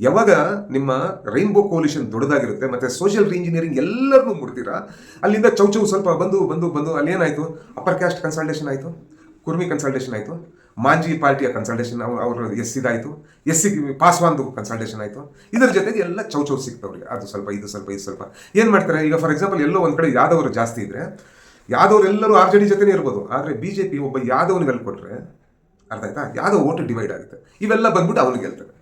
ಯಾವಾಗ ನಿಮ್ಮ ರೈನ್ಬೋ ಕೋಲಿಷನ್ ದೊಡ್ಡದಾಗಿರುತ್ತೆ ಮತ್ತೆ ಸೋಷಿಯಲ್ ಇಂಜಿನಿಯರಿಂಗ್ ಎಲ್ಲರನ್ನೂ ಮುಡ್ತೀರಾ ಅಲ್ಲಿಂದ ಚೌಚೌ ಸ್ವಲ್ಪ ಬಂದು ಬಂದು ಬಂದು ಅಲ್ಲಿ ಏನಾಯಿತು ಅಪ್ಪರ್ ಕ್ಯಾಸ್ಟ್ ಕನ್ಸಲ್ಟೇಷನ್ ಆಯಿತು? ಕುರ್ಮಿ ಕನ್ಸಲ್ಟೇಷನ್ ಆಯಿತು? ಮಾಂಜಿ ಪಾರ್ಟಿಯ ಕನ್ಸಲ್ಟೇಷನ್ ಅವರು ಎಸ್ ಸಿದಾಯಿತು ಎಸ್ ಸಿ ಪಾಸ್ವಾನ್ದು ಕನ್ಸಲ್ಟೇಷನ್ ಆಯಿತು. ಇದರ ಜೊತೆಗೆ ಎಲ್ಲ ಚೌ ಚೌ ಸಿಗ್ತವ್ರಿಗೆ. ಅದು ಸ್ವಲ್ಪ, ಇದು ಸ್ವಲ್ಪ ಇದು ಸ್ವಲ್ಪ. ಏನು ಮಾಡ್ತಾರೆ? ಈಗ ಫಾರ್ ಎಕ್ಸಾಂಪಲ್ ಎಲ್ಲೋ ಒಂದು ಕಡೆ ಯಾದವರು ಜಾಸ್ತಿ ಇದ್ದರೆ ಯಾದವರೆಲ್ಲರೂ ಆರ್ ಜೆ ಡಿ ಜೊತೆನೇ ಇರ್ಬೋದು. ಆದರೆ ಬಿ ಜೆ ಪಿ ಒಬ್ಬ ಯಾದವನಿಗೆ ಅಲ್ಲಿ ಕೊಟ್ಟರೆ ಅರ್ಥ ಆಯ್ತಾ? ಯಾದವ್ ಓಟ್ ಡಿವೈಡ್ ಆಗುತ್ತೆ. ಇವೆಲ್ಲ ಬಂದ್ಬಿಟ್ಟು ಅವನಿಗೆ ಗೆಲ್ತಾರೆ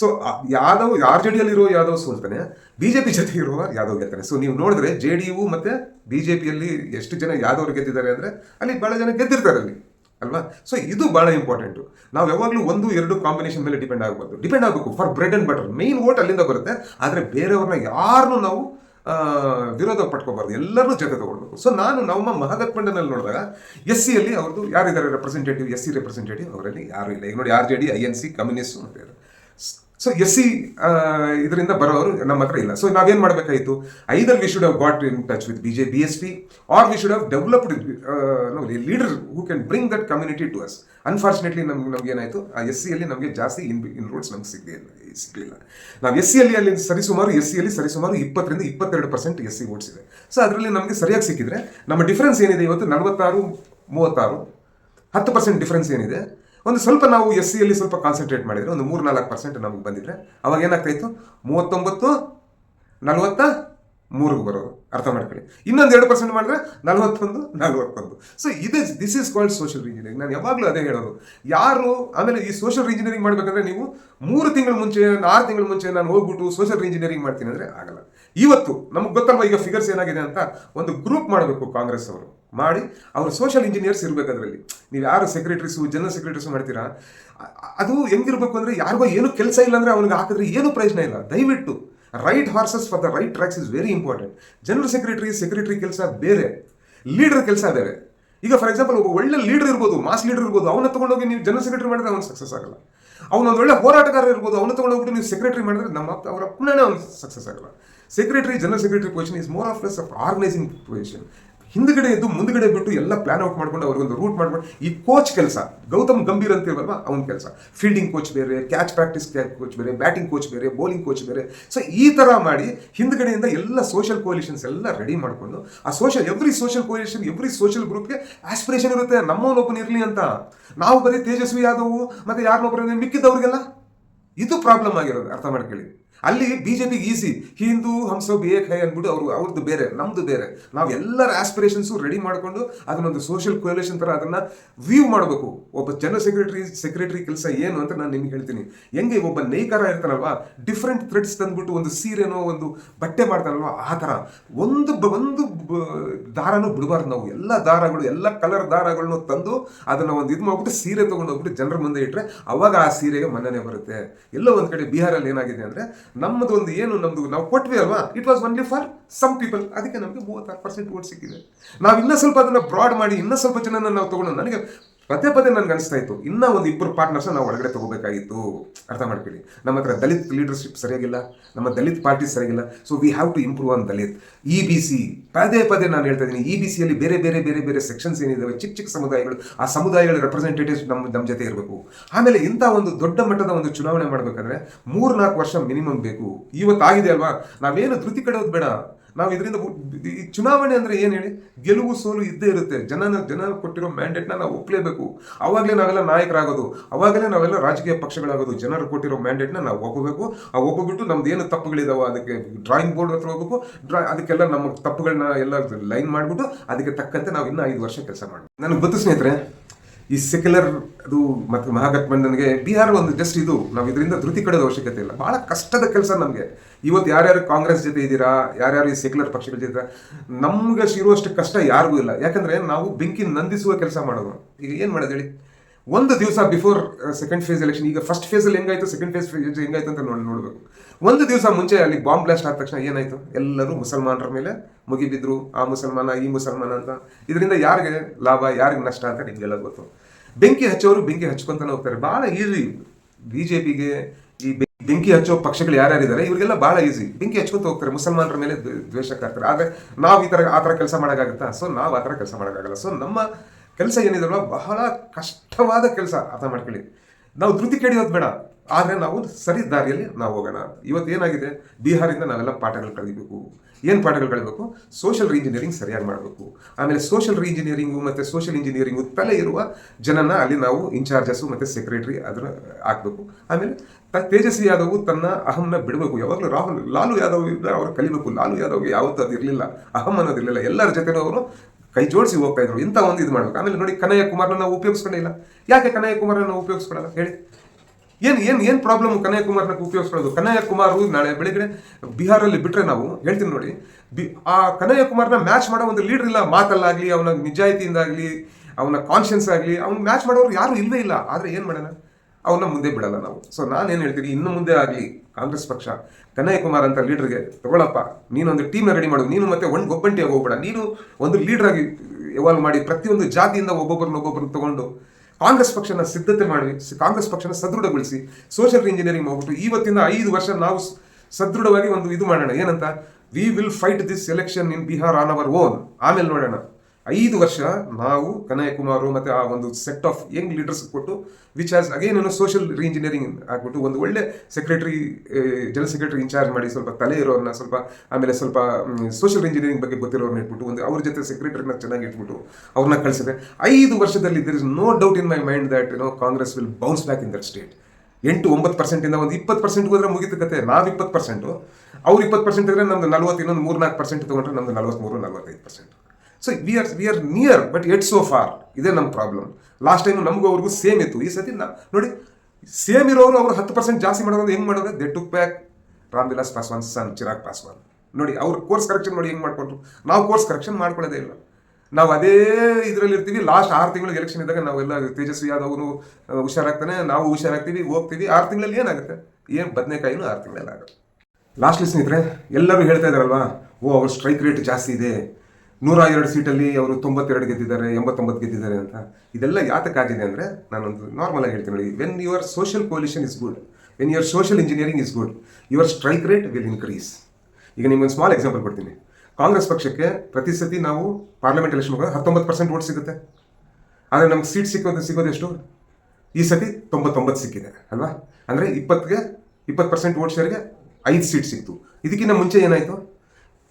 ಸೊ ಯಾದವ್, ಆರ್ ಜೆ ಡಿಯಲ್ಲಿರೋ ಯಾದವ್ ಸೋಲ್ತಾನೆ ಪಿ ಜೊತೆ ಇರುವ ಯಾದವ್ ಗೆಲ್ತಾನೆ. ಸೊ ನೀವು ನೋಡಿದ್ರೆ ಜೆ ಡಿ ಯು ಮತ್ತು ಬಿ ಜೆ ಪಿಯಲ್ಲಿ ಎಷ್ಟು ಜನ ಯಾದವ್ರು ಗೆದ್ದಿದ್ದಾರೆ ಅಂದರೆ, ಅಲ್ಲಿ ಭಾಳ ಜನ ಗೆದ್ದಿರ್ತಾರೆ ಅಲ್ಲಿ. ಅಲ್ವಾ? ಸೊ ಇದು ಬಹಳ ಇಂಪಾರ್ಟೆಂಟು ನಾವು ಯಾವಾಗಲೂ ಒಂದು, ಎರಡು ಕಾಂಬಿನೇಷನ್ ಮೇಲೆ ಡಿಪೆಂಡ್ ಆಗಬಾರ್ದು. ಡಿಪೆಂಡ್ ಆಗಬೇಕು for bread and butter main vote ಅಲ್ಲಿಂದ ಬರುತ್ತೆ, ಆದರೆ ಬೇರೆಯವ್ರನ್ನ ಯಾರನ್ನೂ ನಾವು ವಿರೋಧ ಪಟ್ಕೋಬಾರ್ದು ಎಲ್ಲರನ್ನೂ ಜೊತೆ ತಗೊಳ್ಬೇಕು. ಸೊ ನಾನು ನಮ್ಮ ಮಹಾಗಠಬಂಧನಲ್ಲಿ ನೋಡಿದಾಗ ಎಸ್ ಸಿಯಲ್ಲಿ ಅವ್ರದ್ದು ಯಾರಿದ್ದಾರೆ ರೆಪ್ರೆಸೆಂಟೇಟಿವ್ ಎಸ್ ಸಿ ರೆಪ್ರೆಸೆಂಟೇಟಿವ್ ಅವರಲ್ಲಿ ಯಾರು ಇಲ್ಲ. ಈಗ ನೋಡಿ R J D I N C communist ಅಂತ ಸೊ ಎಸ್ ಸಿ ಇದರಿಂದ ಬರೋರು ನಮ್ಮ ಹತ್ರ ಇಲ್ಲ. ಸೊ ನಾವೇನು ಮಾಡಬೇಕಾಯಿತು? Either we should have got in touch with B J B S P or we should have developed leader who can bring that community to us unfortunately ನಮ್ಗೆ ನಮ್ಗೆ ಏನಾಯಿತು? ಆ ಎಸ್ ಸಿಯಲ್ಲಿ ನಮಗೆ ಜಾಸ್ತಿ ಇನ್ ಇನ್ ರೋಡ್ಸ್ ನಮ್ಗೆ ಸಿಗಲಿಲ್ಲ ಸಿಗಲಿಲ್ಲ. ನಾವು ಎಸ್ ಸಿಯಲ್ಲಿ ಅಲ್ಲಿ ಸರಿಸುಮಾರು ಎಸ್ ಸಿಯಲ್ಲಿ ಸರಿಸುಮಾರು ಇಪ್ಪತ್ತರಿಂದ ಇಪ್ಪತ್ತೆರಡು ಪರ್ಸೆಂಟ್ ಎಸ್ ಸಿ ವೋಟ್ಸ್ ಇದೆ. ಸೊ ಅದರಲ್ಲಿ ನಮಗೆ ಸರಿಯಾಗಿ ಸಿಕ್ಕಿದ್ರೆ, ನಮ್ಮ ಡಿಫ್ರೆನ್ಸ್ ಏನಿದೆ ಇವತ್ತು? ನಲವತ್ತಾರು, ಮೂವತ್ತಾರು, ಹತ್ತು ಪರ್ಸೆಂಟ್ ಡಿಫ್ರೆನ್ಸ್ ಏನಿದೆ? ಒಂದು ಸ್ವಲ್ಪ ನಾವು ಎಸ್ ಸಿಯಲ್ಲಿ ಸ್ವಲ್ಪ ಕಾನ್ಸಂಟ್ರೇಟ್ ಮಾಡಿದರೆ ಒಂದು ಮೂರು ನಾಲ್ಕು ಪರ್ಸೆಂಟ್ ನಮಗೆ ಬಂದಿದ್ರೆ, ಅವಾಗ ಏನಾಗ್ತಾಯಿತ್ತು? ಮೂವತ್ತೊಂಬತ್ತು, ನಲವತ್ತ ಮೂರಿಗೆ ಬರೋದು. ಅರ್ಥ ಮಾಡ್ಕೊಳ್ಳಿ. ಇನ್ನೊಂದು ಎರಡು ಪರ್ಸೆಂಟ್ ಮಾಡಿದ್ರೆ ನಲವತ್ತೊಂದು ನಲವತ್ತೊಂದು. ಸೊ ಇದು this is called social engineering ನಾನು ಯಾವಾಗಲೂ ಅದೇ ಹೇಳೋದು. ಯಾರು, ಆಮೇಲೆ ಈ ಸೋಷಿಯಲ್ ಇಂಜಿನಿಯರಿಂಗ್ ಮಾಡಬೇಕಂದ್ರೆ ನೀವು ಮೂರು ತಿಂಗಳ ಮುಂಚೆ ಆರು ತಿಂಗಳ ಮುಂಚೆ ನಾನು ಹೋಗ್ಬಿಟ್ಟು ಸೋಷಿಯಲ್ ಇಂಜಿನಿಯರಿಂಗ್ ಮಾಡ್ತೀನಿ ಅಂದರೆ ಆಗಲ್ಲ. ಇವತ್ತು ನಮಗೆ ಗೊತ್ತಲ್ವ ಈಗ ಫಿಗರ್ಸ್ ಏನಾಗಿದೆ ಅಂತ? ಒಂದು ಗ್ರೂಪ್ ಮಾಡಬೇಕು ಕಾಂಗ್ರೆಸ್ ಅವರು. ಮಾಡಿ ಅವರು ಸೋಷಿಯಲ್ ಇಂಜಿನಿಯರ್ಸ್ ಇರಬೇಕು ಅದರಲ್ಲಿ ನೀವು ಯಾರು ಸೆಕ್ರೆಟರೀಸು ಜನರಲ್ ಸೆಕ್ರೆಟರಿಸು ಮಾಡ್ತೀರಾ? ಅದು ಹೆಂಗಿರ್ಬೇಕು ಅಂದರೆ ಯಾರಿಗೋ ಏನು ಕೆಲಸ ಇಲ್ಲ ಅಂದರೆ ಅವ್ನಿಗೆ ಹಾಕಿದ್ರೆ ಏನು ಪ್ರಯೋಜನ ಇಲ್ಲ. ದಯವಿಟ್ಟು right horses for the right tracks is very important general secretary secretary ಕೆಲಸ ಬೇರೆ. ಲೀಡರ್ ಕೆಲಸ ಬೇರೆ. ಈಗ ಫಾರ್ ಎಕ್ಸಾಂಪಲ್ ಒಬ್ಬ ಒಳ್ಳೆ ಲೀಡರ್ ಇರ್ಬೋದು ಮಾಸ್ ಲೀಡರ್ ಇರ್ಬೋದು ಅವನ್ನ ತಗೊಂಡೋಗಿ ನೀವು ಜನರಲ್ ಸೆಕ್ರೆಟರಿ ಮಾಡಿದ್ರೆ ಅವನು ಸಕ್ಸಸ್ ಆಗಲ್ಲ. ಅವನು ಒಂದು ಒಳ್ಳೆ ಹೋರಾಟಗಾರ ಇರ್ಬೋದು ಅವನ್ನ ತಗೊಂಡೋಗ್ಬಿಟ್ಟು ನೀವು ಸೆಕ್ರೆಟರಿ ಮಾಡಿದ್ರೆ ನಮ್ಮ ಅವರ ಅಪ್ಪನೇ ಅವ್ನು ಸಕ್ಸಸ್ ಆಗಲ್ಲ. Secretary general secretary position is more of less of organizing position ಹಿಂದ್ಗಡೆ ಇದ್ದು ಮುಂದ್ಗಡೆ ಬಿಟ್ಟು ಎಲ್ಲ ಪ್ಲಾನ್ ಔಟ್ ಮಾಡ್ಕೊಂಡು ಅವ್ರಿಗೊಂದು ರೂಟ್ ಮಾಡ್ಕೊಂಡು ಈ ಕೋಚ್ ಕೆಲಸ. ಗೌತಮ್ ಗಂಭೀರ್ ಅಂತ ಇಲ್ವಲ್ವಾ ಅವನ ಕೆಲಸ. ಫೀಲ್ಡಿಂಗ್ ಕೋಚ್ ಬೇರೆ ಕ್ಯಾಚ್ ಪ್ರಾಕ್ಟೀಸ್ ಕೋಚ್ ಬೇರೆ ಬ್ಯಾಟಿಂಗ್ ಕೋಚ್ ಬೇರೆ ಬೌಲಿಂಗ್ ಕೋಚ್ ಬೇರೆ. ಸೊ ಈ ಥರ ಮಾಡಿ ಹಿಂದ್ಗಡೆಯಿಂದ ಎಲ್ಲ ಸೋಷಿಯಲ್ ಕೋಲಿಷನ್ಸ್ ಎಲ್ಲ ರೆಡಿ ಮಾಡ್ಕೊಂಡು, ಆ social every social coalition every social ಗ್ರೂಪ್ಗೆ aspiration ಇರುತ್ತೆ. ನಮ್ಮವನೊಬ್ಬನ ಇರಲಿ ಅಂತ. ನಾವು ಬರೀ ತೇಜಸ್ವಿ ಯಾದವ್ ಮತ್ತು ಯಾರನ್ನೊಬ್ಬರ ಮಿಕ್ಕಿದ್ದವ್ರಿಗೆಲ್ಲ? ಇದು ಪ್ರಾಬ್ಲಮ್ ಆಗಿರೋದು. ಅರ್ಥ ಮಾಡ್ಕೊಳ್ಳಿ. ಅಲ್ಲಿ ಬಿ ಜೆ ಪಿಗೆ ಈಸಿ, ಹಿಂದೂ, ಹಂಸ ಎ, ಖೈ ಅಂದ್ಬಿಟ್ಟು ಅವರು ಅವ್ರದ್ದು ಬೇರೆ ನಮ್ಮದು ಬೇರೆ. ನಾವು ಎಲ್ಲರ ಆಸ್ಪಿರೇಷನ್ಸು ರೆಡಿ ಮಾಡಿಕೊಂಡು ಅದನ್ನೊಂದು ಸೋಷಿಯಲ್ ಕೊಯಲೇಷನ್ ಥರ ಅದನ್ನು ವ್ಯೂ ಮಾಡಬೇಕು. ಒಬ್ಬ ಜನರಲ್ ಸೆಕ್ರೆಟರಿ ಸೆಕ್ರೆಟರಿ ಕೆಲಸ ಏನು ಅಂತ ನಾನು ನಿಮ್ಗೆ ಹೇಳ್ತೀನಿ. ಹೆಂಗೆ ಒಬ್ಬ ನೈಕರ ಇರ್ತಾನಲ್ವ ಡಿಫ್ರೆಂಟ್ ಥ್ರೆಡ್ಸ್ ತಂದ್ಬಿಟ್ಟು ಒಂದು ಸೀರೆನೋ, ಒಂದು ಬಟ್ಟೆ ಮಾಡ್ತಾನಲ್ವ, ಆ ಥರ. ಒಂದು ಬ- ಒಂದು ಬ- ದಾರನೂ ಬಿಡಬಾರ್ದು ನಾವು. ಎಲ್ಲ ದಾರಗಳು, ಎಲ್ಲ ಕಲರ್ ದಾರಗಳನ್ನೂ ತಂದು ಅದನ್ನ ಒಂದು ಇದು ಮಾಡ್ಬಿಟ್ಟು ಸೀರೆ ತೊಗೊಂಡೋಗ್ಬಿಟ್ಟು ಜನರ ಮುಂದೆ ಇಟ್ಟರೆ ಅವಾಗ ಆ ಸೀರೆಗೆ ಮನ್ನಣೆ ಬರುತ್ತೆ. ಎಲ್ಲೋ ಒಂದು ಕಡೆ ಬಿಹಾರಲ್ಲಿ ಏನಾಗಿದೆ ಅಂದ್ರೆ ನಮ್ಮದು ಒಂದು ಏನು, ನಮ್ದು ನಾವು ಕೊಟ್ವಿ ಅಲ್ವಾ? It was only for some people ಅದಕ್ಕೆ ನಮಗೆ ಮೂವತ್ತಾರು ಪರ್ಸೆಂಟ್ ಓಟ್ ಸಿಕ್ಕಿದೆ. ನಾವು ಇನ್ನೂ ಸ್ವಲ್ಪ ಅದನ್ನು ಬ್ರಾಡ್ ಮಾಡಿ, ಇನ್ನೂ ಸ್ವಲ್ಪ ಜನನ ನಾವು ತಗೊಂಡು, ನನಗೆ ಪದೇ ಪದೇ ನನ್ಗೆ ಅನಿಸ್ತಾ ಇತ್ತು, ಇನ್ನೂ ಒಂದು ಇಬ್ಬರು ಪಾರ್ಟ್ನರ್ಸ್ ನಾವು ಒಳಗಡೆ ತಗೋಬೇಕಾಗಿತ್ತು. ಅರ್ಥ ಮಾಡ್ಕೊಳ್ಳಿ. ನಮ್ಮ ಹತ್ರ ದಲಿತ್ ಲೀಡರ್ಶಿಪ್ ಸರಿಯಾಗಿಲ್ಲ, ನಮ್ಮ ದಲಿತ್ ಪಾರ್ಟಿ ಸರಿಯಾಗಿಲ್ಲ so we have to improve on Dalit. E B C ಪದೇ ಪದೇ ನಾನು ಹೇಳ್ತಾ ಇದ್ದೀನಿ ಇ ಬಿ ಸಿಯಲ್ಲಿ ಬೇರೆ ಬೇರೆ ಬೇರೆ ಬೇರೆ ಸೆಕ್ಷನ್ಸ್ ಏನಿದ್ದಾವೆ ಚಿಕ್ಕ ಚಿಕ್ಕ ಸಮುದಾಯಗಳು, ಆ ಸಮುದಾಯಗಳ ರೆಪ್ರೆಸೆಂಟೇಟಿವ್ಸ್ ನಮ್ಮ ನಮ್ಮ ಜೊತೆ ಇರಬೇಕು. ಆಮೇಲೆ ಇಂಥ ಒಂದು ದೊಡ್ಡ ಮಟ್ಟದ ಒಂದು ಚುನಾವಣೆ ಮಾಡಬೇಕಾದ್ರೆ ಮೂರು ನಾಲ್ಕು ವರ್ಷ ಮಿನಿಮಮ್ ಬೇಕು. ಇವತ್ತಾಗಿದೆ ಅಲ್ವಾ? ನಾವೇನು ಧೃತಿ ಕಡೋದು ಬೇಡ. ನಾವು ಇದರಿಂದ ಈ ಚುನಾವಣೆ ಅಂದರೆ ಏನು ಹೇಳಿ? ಗೆಲುವು ಸೋಲು ಇದ್ದೇ ಇರುತ್ತೆ. ಜನನ ಜನ ಕೊಟ್ಟಿರೋ ಮ್ಯಾಂಡೇಟ್ನ ನಾವು ಒಪ್ಪಲೇಬೇಕು ಅವಾಗಲೇ ನಾವೆಲ್ಲ ನಾಯಕರಾಗೋದು. ಅವಾಗಲೇ ನಾವೆಲ್ಲ ರಾಜಕೀಯ ಪಕ್ಷಗಳಾಗೋದು. ಜನರು ಕೊಟ್ಟಿರೋ ಮ್ಯಾಂಡೇಟ್ನ ನಾವು ಒಪ್ಪಬೇಕು ಆ ಒಪ್ಪಬಿಟ್ಟು ನಮ್ದು ಏನು ತಪ್ಪುಗಳಿದಾವೆ ಅದಕ್ಕೆ ಡ್ರಾಯಿಂಗ್ ಬೋರ್ಡ್ ಹತ್ರ ಹೋಗಬೇಕು. ಡ್ರಾ ಅದಕ್ಕೆಲ್ಲ ನಮ್ಮ ತಪ್ಪುಗಳನ್ನ ಎಲ್ಲ ಲೈನ್ ಮಾಡಿಬಿಟ್ಟು ಅದಕ್ಕೆ ತಕ್ಕಂತೆ ನಾವು ಇನ್ನೂ ಐದು ವರ್ಷ ಕೆಲಸ ಮಾಡಬೇಕು. ನನಗೆ ಗೊತ್ತು ಸ್ನೇಹಿತರೆ ಈ ಸೆಕ್ಯುಲರ್ ಅದು ಮತ್ತು ಮಹಾಗಠಬಂಧನ್ಗೆ ಬಿಹಾರ ಒಂದು ಜಸ್ಟ್ ಇದು. ನಾವು ಇದರಿಂದ ಧೃತಿ ಕಡೆದ ಅವಶ್ಯಕತೆ ಇಲ್ಲ. ಭಾಳ ಕಷ್ಟದ ಕೆಲಸ ನಮಗೆ. ಇವತ್ತು ಯಾರ್ಯಾರು ಕಾಂಗ್ರೆಸ್ ಜೊತೆ ಇದ್ದೀರಾ, ಯಾರ್ಯಾರು ಈ ಸೆಕ್ಯುಲರ್ ಪಕ್ಷಗಳ ಜೊತೆ ನಮ್ಗೆ ಇರುವಷ್ಟು ಕಷ್ಟ ಯಾರಿಗೂ ಇಲ್ಲ. ಯಾಕಂದ್ರೆ ನಾವು ಬೆಂಕಿ ನಂದಿಸುವ ಕೆಲಸ ಮಾಡೋದು. ಈಗ ಏನು ಮಾಡೋದು ಹೇಳಿ? ಒಂದು ದಿವಸ ಬಿಫೋರ್ ಸೆಕೆಂಡ್ ಫೇಸ್ ಎಲೆಕ್ಷನ್ ಈಗ ಫಸ್ಟ್ ಫೇಸಲ್ಲಿ ಹೆಂಗಾಯ್ತು ಸೆಕೆಂಡ್ ಫೇಸ್ ಹೆಂಗಾಯ್ತು ಅಂತ ನೋಡಿ ನೋಡಬೇಕು. ಒಂದು ದಿವಸ ಮುಂಚೆ ಅಲ್ಲಿ ಬಾಂಬ್ ಬ್ಲಾಸ್ಟ್ ಆದ ತಕ್ಷಣ ಏನಾಯ್ತು? ಎಲ್ಲರೂ ಮುಸಲ್ಮಾನರ ಮೇಲೆ ಮುಗಿಬಿದ್ರು. ಆ ಮುಸಲ್ಮಾನ, ಈ ಮುಸಲ್ಮಾನ ಅಂತ. ಇದರಿಂದ ಯಾರಿಗೆ ಲಾಭ, ಯಾರಿಗೆ ನಷ್ಟ ಅಂತ ನಿಮಗೆಲ್ಲ ಗೊತ್ತು. ಬೆಂಕಿ ಹಚ್ಚೋರು ಬೆಂಕಿ ಹಚ್ಕೊಂತಾನೆ ಹೋಗ್ತಾರೆ. ಭಾಳ ಈಸಿ ಬಿ ಜೆ ಪಿಗೆ ಈ ಬೆಂಕಿ ಹಚ್ಚೋ ಪಕ್ಷಗಳು ಯಾರ್ಯಾರಿದ್ದಾರೆ, ಇವರಿಗೆಲ್ಲ ಭಾಳ ಈಸಿ ಬೆಂಕಿ ಹಚ್ಕೊಂತ ಹೋಗ್ತಾರೆ. ಮುಸಲ್ಮಾನರ ಮೇಲೆ ದ್ವೇಷಕ್ಕೆ ದ್ವೇಷಕ್ಕಾಗ್ತಾರೆ ಆದರೆ ನಾವು ಈ ಥರ ಆ ಥರ ಕೆಲಸ ಮಾಡೋಕ್ಕಾಗುತ್ತಾ? ಸೊ ನಾವು ಆ ಥರ ಕೆಲಸ ಮಾಡೋಕ್ಕಾಗಲ್ಲ. ಸೊ ನಮ್ಮ ಕೆಲಸ ಏನಿದೆಲ್ಲ ಬಹಳ ಕಷ್ಟವಾದ ಕೆಲಸ, ಅರ್ಥ ಮಾಡ್ಕೊಳ್ಳಿ. ನಾವು ಧೃತಿ ಕೇಳಿರೋದು ಬೇಡ, ಆದರೆ ನಾವು ಸರಿ ದಾರಿಯಲ್ಲಿ ನಾವು ಹೋಗೋಣ. ಇವತ್ತು ಏನಾಗಿದೆ? ಬಿಹಾರಿಂದ ನಾವೆಲ್ಲ ಪಾಠಗಳು ಕಲಿಬೇಕು. ಏನು ಪಾಠಗಳು ಕಲಿಬೇಕು? ಸೋಷಿಯಲ್ ಇಂಜಿನಿಯರಿಂಗ್ ಸರಿಯಾಗಿ ಮಾಡಬೇಕು. ಆಮೇಲೆ ಸೋಷಿಯಲ್ ಇಂಜಿನಿಯರಿಂಗು ಮತ್ತು ಸೋಷಿಯಲ್ ಇಂಜಿನಿಯರಿಂಗು ತಲೆ ಇರುವ ಜನನ ಅಲ್ಲಿ ನಾವು ಇನ್ಚಾರ್ಜಸ್ಸು ಮತ್ತು ಸೆಕ್ರೆಟರಿ ಅದರ ಹಾಕಬೇಕು. ಆಮೇಲೆ ತ- ತೇಜಸ್ವಿ ಯಾದವ್ ತನ್ನ ಅಹಂನ ಬಿಡಬೇಕು. ಯಾವಾಗಲೂ ರಾಹುಲ್, ಲಾಲು ಯಾದವ್ ಇದ್ದರೆ ಅವ್ರು ಕಲಿಬೇಕು. ಲಾಲು ಯಾದವ್ಗೆ ಯಾವತ್ತೂ ಅದು ಇರಲಿಲ್ಲ ಅಹಂ ಅನ್ನೋದಿರಲಿಲ್ಲ. ಎಲ್ಲರ ಜೊತೆನೂ ಅವರು ಕೈ ಜೋಡಿಸಿ ಹೋಗ್ತಾ ಇದ್ರು. ಇಂಥ ಒಂದು ಇದು ಮಾಡ್ಬೇಕು. ಆಮೇಲೆ ನೋಡಿ ಕನಯ್ಯ ಕುಮಾರ್ನ ನಾವು ಉಪಯೋಗಿಸ್ಕೊಂಡೇ ಇಲ್ಲ. ಯಾಕೆ ಕನಯ್ಯ ಕುಮಾರ್ನ ನಾವು ಉಪಯೋಗಿಸ್ಕೊಳ್ಳಲ್ಲ ಹೇಳಿ. ಏನು ಏನು ಏನು ಪ್ರಾಬ್ಲಮ್ ಕನಯ್ಯ ಕುಮಾರ್ನ ಉಪಯೋಗಿಸ್ಕೊಳ್ಳೋದು? ಕನಯ್ಯ ಕುಮಾರ್ ನಾಳೆ ಬೆಳಿಗ್ಗೆ ಬಿಹಾರಲ್ಲಿ ಬಿಟ್ಟರೆ ನಾವು, ಹೇಳ್ತೀನಿ ನೋಡಿ, ಬಿ, ಆ ಕನಯ್ಯ ಕುಮಾರ್ನ ಮ್ಯಾಚ್ ಮಾಡೋ ಒಂದು ಲೀಡರ್ ಇಲ್ಲ. ಮಾತಲ್ಲಾಗಲಿ, ಅವನ ನಿಜಾಯಿತಿಯಿಂದಾಗಲಿ ಅವನ ಕಾನ್ಷಿಯನ್ಸ್ ಆಗಲಿ, ಅವ್ನ ಮ್ಯಾಚ್ ಮಾಡೋರು ಯಾರು ಇಲ್ಲವೇ ಇಲ್ಲ. ಆದರೆ ಏನು ಮಾಡೋಣ? ಅವನ್ನ ಮುಂದೆ ಬಿಡಲ್ಲ ನಾವು. ಸೊ ನಾನೇನು ಹೇಳ್ತೀನಿ, ಇನ್ನು ಮುಂದೆ ಆಗಲಿ ಕಾಂಗ್ರೆಸ್ ಪಕ್ಷ ಕನ್ನಯ್ಯ ಕುಮಾರ್ ಅಂತ ಲೀಡರ್ಗೆ ತಗೊಳಪ್ಪ ನೀನೊಂದು ಟೀಮ್ನ ರೆಡಿ ಮಾಡು, ನೀನು ಮತ್ತೆ ಒಂದು ಒಬ್ಬಂಟಿಯಾಗಿ ಹೋಗ್ಬೇಡ, ನೀನು ಒಂದು ಲೀಡರ್ ಆಗಿ ಎವಾಲ್ವ್ ಮಾಡಿ ಪ್ರತಿಯೊಂದು ಜಾತಿಯಿಂದ ಒಬ್ಬೊಬ್ಬರನ್ನ ಒಬ್ಬೊಬ್ಬರನ್ನ ತಗೊಂಡು ಕಾಂಗ್ರೆಸ್ ಪಕ್ಷನ ಸಿದ್ಧತೆ ಮಾಡಿ, ಕಾಂಗ್ರೆಸ್ ಪಕ್ಷನ ಸದೃಢಗೊಳಿಸಿ ಸೋಷಿಯಲ್ ಇಂಜಿನಿಯರಿಂಗ್ ಹೋಗ್ಬಿಟ್ಟು ಇವತ್ತಿಂದ ಐದು ವರ್ಷ ನಾವು ಸದೃಢವಾಗಿ ಒಂದು ಇದು ಮಾಡೋಣ. ಏನಂತ? We will fight this election in Bihar on our own ಆಮೇಲೆ ನೋಡೋಣ. ಐದು ವರ್ಷ ನಾವು ಕನಯ್ಯ ಮತ್ತು ಆ ಒಂದು ಸೆಟ್ ಆಫ್ ಯಂಗ್ ಲೀಡರ್ಸ್ ಕೊಟ್ಟು ವಿಚ್ ಆಸ್ ಅಗೇನ್ ಏನೋ ಸೋಷಿಯಲ್ ಇಂಜಿನಿಯರಿಂಗ್ ಆಗ್ಬಿಟ್ಟು ಒಂದು ಒಳ್ಳೆ ಸೆಕ್ರೆಟರಿ ಜನರಲ್ ಸೆಕ್ರೆಟರಿ ಇನ್ಚಾರ್ಜ್ ಮಾಡಿ ಸ್ವಲ್ಪ ತಲೆ ಇರೋರನ್ನ ಸ್ವಲ್ಪ, ಆಮೇಲೆ ಸ್ವಲ್ಪ ಸೋಷಿಯಲ್ ಇಂಜಿನಿಯರಿಂಗ್ ಬಗ್ಗೆ ಗೊತ್ತಿರೋರ್ನ ಇಟ್ಬಿಟ್ಟು ಒಂದು ಅವ್ರ ಜೊತೆ ಸೆಕ್ರೆಟರಿನ ಚೆನ್ನಾಗಿ ಇಟ್ಬಿಟ್ಟು ಅವ್ರನ್ನ ಕಳಿಸಿದೆ. ಐದು ವರ್ಷದಲ್ಲಿ there is no doubt in my mind that no Congress will bounce back in that state ಎಂಟು ಒಂಬತ್ತು ಪರ್ಸೆಂಟಿಂದ ಒಂದು ಇಪ್ಪತ್ತು ಪರ್ಸೆಂಟ್ ಹೋದ್ರೆ ಮುಗಿತು ಕತೆ. ನಾವು ಇಪ್ಪತ್ತು ಪರ್ಸೆಂಟು ಅವ್ರು ಇಪ್ಪತ್ತು ಪರ್ಸೆಂಟ್ ಇದ್ರೆ ನಮ್ದು ನಲ್ವತ್ತು, ಇನ್ನೊಂದು ಮೂರು ನಾಲ್ಕು ಪರ್ಸೆಂಟ್ ತೊಗೊಂಡ್ರೆ ನಮ್ದು ನಲ್ವತ್ಮೂರು, ನಲ್ವತ್ತೈದು percent so we are we are near but at so far ಇದೇ ನಮ್ಮ ಪ್ರಾಬ್ಲಮ್ ಲಾಸ್ಟ್ ಟೈಮ್ ನಮಗೂ ಅವ್ರಿಗೂ ಸೇಮ್ ಇತ್ತು. ಈ ಸತಿ ನೋಡಿ ಸೇಮ್ ಇರೋರು ಅವರು ಹತ್ತು ಪರ್ಸೆಂಟ್ ಜಾಸ್ತಿ ಮಾಡೋದು ಹೆಂಗೆ ಮಾಡೋದು they took back Ram Vilas Paswan son Chirag Paswan ನೋಡಿ, ಅವ್ರು ಕೋರ್ಸ್ ಕರೆಕ್ಷನ್ ಮಾಡಿ ಹೆಂಗೆ ಮಾಡ್ಕೊಂಡ್ರು? ನಾವು ಕೋರ್ಸ್ ಕರೆಕ್ಷನ್ ಮಾಡ್ಕೊಳ್ಳೋದೇ ಇಲ್ಲ. ನಾವು ಅದೇ ಇದರಲ್ಲಿ ಇರ್ತೀವಿ. ಲಾಸ್ಟ್ ಆರು ತಿಂಗಳು ಎಲೆಕ್ಷನ್ ಇದ್ದಾಗ ನಾವೆಲ್ಲ ತೇಜಸ್ವಿ ಯಾದವ್ರು ಹುಷಾರಾಗ್ತಾನೆ, ನಾವು ಹುಷಾರಾಗ್ತೀವಿ, ಹೋಗ್ತೀವಿ. ಆರು ತಿಂಗಳಲ್ಲಿ ಏನಾಗುತ್ತೆ? ಏನು ಬದನೆಕಾಯಿನೂ ಆರು ತಿಂಗಳಲ್ಲಿ ಆಗುತ್ತೆ ಲಾಸ್ಟ್ಲಿ ಸ್ನೇಹಿತರೆ ಎಲ್ಲರೂ ಹೇಳ್ತಾ ಇದಾರಲ್ವಾ? ಓ, ಅವ್ರ ಸ್ಟ್ರೈಕ್ ರೇಟ್ ಜಾಸ್ತಿ ಇದೆ. ನೂರ ಎರಡು ಸೀಟಲ್ಲಿ ಅವರು ತೊಂಬತ್ತೆರಡು ಗೆದ್ದಿದ್ದಾರೆ, ಎಂಬತ್ತೊಂಬತ್ತು ಗೆದ್ದಿದ್ದಾರೆ ಅಂತ. ಇದೆಲ್ಲ ಯಾತಕ್ಕಾಗಿದೆ ಅಂದರೆ ನಾನೊಂದು ನಾರ್ಮಲ್ ಆಗಿ ಹೇಳ್ತೀನಿ ನೋಡಿ. When your social coalition is good when your social engineering is good your strike rate will increase ಈಗ ನಿಮ್ಗೊಂದು ಸ್ಮಾಲ್ ಎಕ್ಸಾಂಪಲ್ ಕೊಡ್ತೀನಿ. ಕಾಂಗ್ರೆಸ್ ಪಕ್ಷಕ್ಕೆ ಪ್ರತಿ ಸತಿ ನಾವು ಪಾರ್ಲಿಮೆಂಟ್ ಎಲೆಕ್ಷನ್ ಹತ್ತೊಂಬತ್ತು ಪರ್ಸೆಂಟ್ ಓಟ್ ಸಿಗುತ್ತೆ. ಆದರೆ ನಮ್ಗೆ ಸೀಟ್ ಸಿಕ್ಕೋದು, ಸಿಗೋದು ಎಷ್ಟು? ಈ ಸತಿ ತೊಂಬತ್ತೊಂಬತ್ತು ಸಿಕ್ಕಿದೆ, ಅಲ್ವಾ? ಅಂದರೆ ಇಪ್ಪತ್ತಿಗೆ ಇಪ್ಪತ್ತು ಪರ್ಸೆಂಟ್ ಓಟ್ ಶೇರ್ಗೆ ಐದು ಸೀಟ್ ಸಿಕ್ತು. ಇದಕ್ಕಿಂತ ಮುಂಚೆ ಏನಾಯಿತು?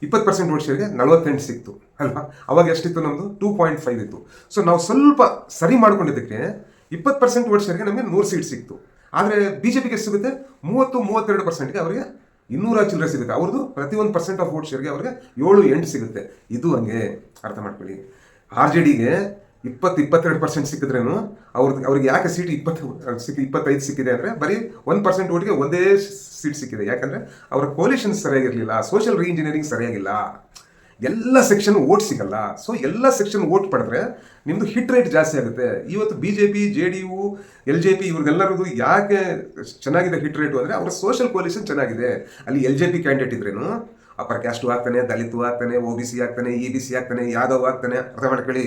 ಇಪ್ಪತ್ತು ಪರ್ಸೆಂಟ್ ಓಟ್ ಶೇರ್ಗೆ ನಲವತ್ತೆಂಟು ಸಿಕ್ತು, ಅಲ್ವಾ? ಅವಾಗ ಎಷ್ಟಿತ್ತು ನಮ್ಮದು ಟೂ ಪಾಯಿಂಟ್ ಫೈವ್ ಇತ್ತು. ಸೊ ನಾವು ಸ್ವಲ್ಪ ಸರಿ ಮಾಡ್ಕೊಂಡಿದ್ದಕ್ಕೆ ಇಪ್ಪತ್ತು ಪರ್ಸೆಂಟ್ ಓಟ್ ಶೇರ್ಗೆ ನಮಗೆ ನೂರು ಸೀಟ್ ಸಿಕ್ತು. ಆದರೆ ಬಿ ಜೆ ಪಿಗೆ ಸಿಗುತ್ತೆ? ಮೂವತ್ತು, ಮೂವತ್ತೆರಡು ಪರ್ಸೆಂಟ್ಗೆ ಅವರಿಗೆ ಇನ್ನೂರ ಚಿಲ್ಲರೆ ಸಿಗುತ್ತೆ. ಅವ್ರದ್ದು ಪ್ರತಿ ಒಂದು ಪರ್ಸೆಂಟ್ ಆಫ್ ವೋಟ್ ಶೇರ್ಗೆ ಅವ್ರಿಗೆ ಏಳು ಎಂಟು ಸಿಗುತ್ತೆ. ಇದು ಹಂಗೆ, ಅರ್ಥ ಮಾಡ್ಕೊಳ್ಳಿ. ಆರ್ ಜೆ ಡಿಗೆ ಇಪ್ಪತ್ತು, ಇಪ್ಪತ್ತೆರಡು ಪರ್ಸೆಂಟ್ ಸಿಕ್ಕಿದ್ರೇನು ಅವ್ರದ್ದು ಅವ್ರಿಗೆ ಯಾಕೆ ಸೀಟ್ ಇಪ್ಪತ್ತು ಸಿಕ್ಕಿ ಇಪ್ಪತ್ತೈದು ಸಿಕ್ಕಿದೆ ಅಂದರೆ ಬರೀ ಒನ್ ಪರ್ಸೆಂಟ್ ಓಟಿಗೆ ಒಂದೇ ಸೀಟ್ ಸಿಕ್ಕಿದೆ. ಯಾಕಂದರೆ ಅವರ ಕೋಲಿಷನ್ ಸರಿಯಾಗಿರಲಿಲ್ಲ ಸೋಷಿಯಲ್ ಇಂಜಿನಿಯರಿಂಗ್ ಸರಿಯಾಗಿಲ್ಲ. ಎಲ್ಲ ಸೆಕ್ಷನ್ ಓಟ್ ಸಿಗಲ್ಲ. ಸೊ ಎಲ್ಲ ಸೆಕ್ಷನ್ ಓಟ್ ಪಡೆದ್ರೆ ನಿಮ್ಮದು ಹಿಟ್ ರೇಟ್ ಜಾಸ್ತಿ ಆಗುತ್ತೆ. ಇವತ್ತು B J P J D U L J P ಇವ್ರಿಗೆಲ್ಲರದು ಯಾಕೆ ಚೆನ್ನಾಗಿದೆ ಹಿಟ್ ರೇಟು ಅಂದರೆ ಅವರ ಸೋಷಿಯಲ್ ಕೋಲಿಷನ್ ಚೆನ್ನಾಗಿದೆ. ಅಲ್ಲಿ ಎಲ್ ಜೆ ಪಿ ಕ್ಯಾಂಡಿಡೇಟ್ ಇದ್ರೇನು ಅಪರ್ ಕ್ಯಾಸ್ಟು ಆಗ್ತಾನೆ, ದಲಿತು ಆಗ್ತಾನೆ ಓ ಬಿ ಸಿ ಆಗ್ತಾನೆ ಇ ಬಿ ಸಿ ಆಗ್ತಾನೆ, ಯಾದವ್ ಆಗ್ತಾನೆ. ಅರ್ಥ ಮಾಡ್ಕೊಳ್ಳಿ.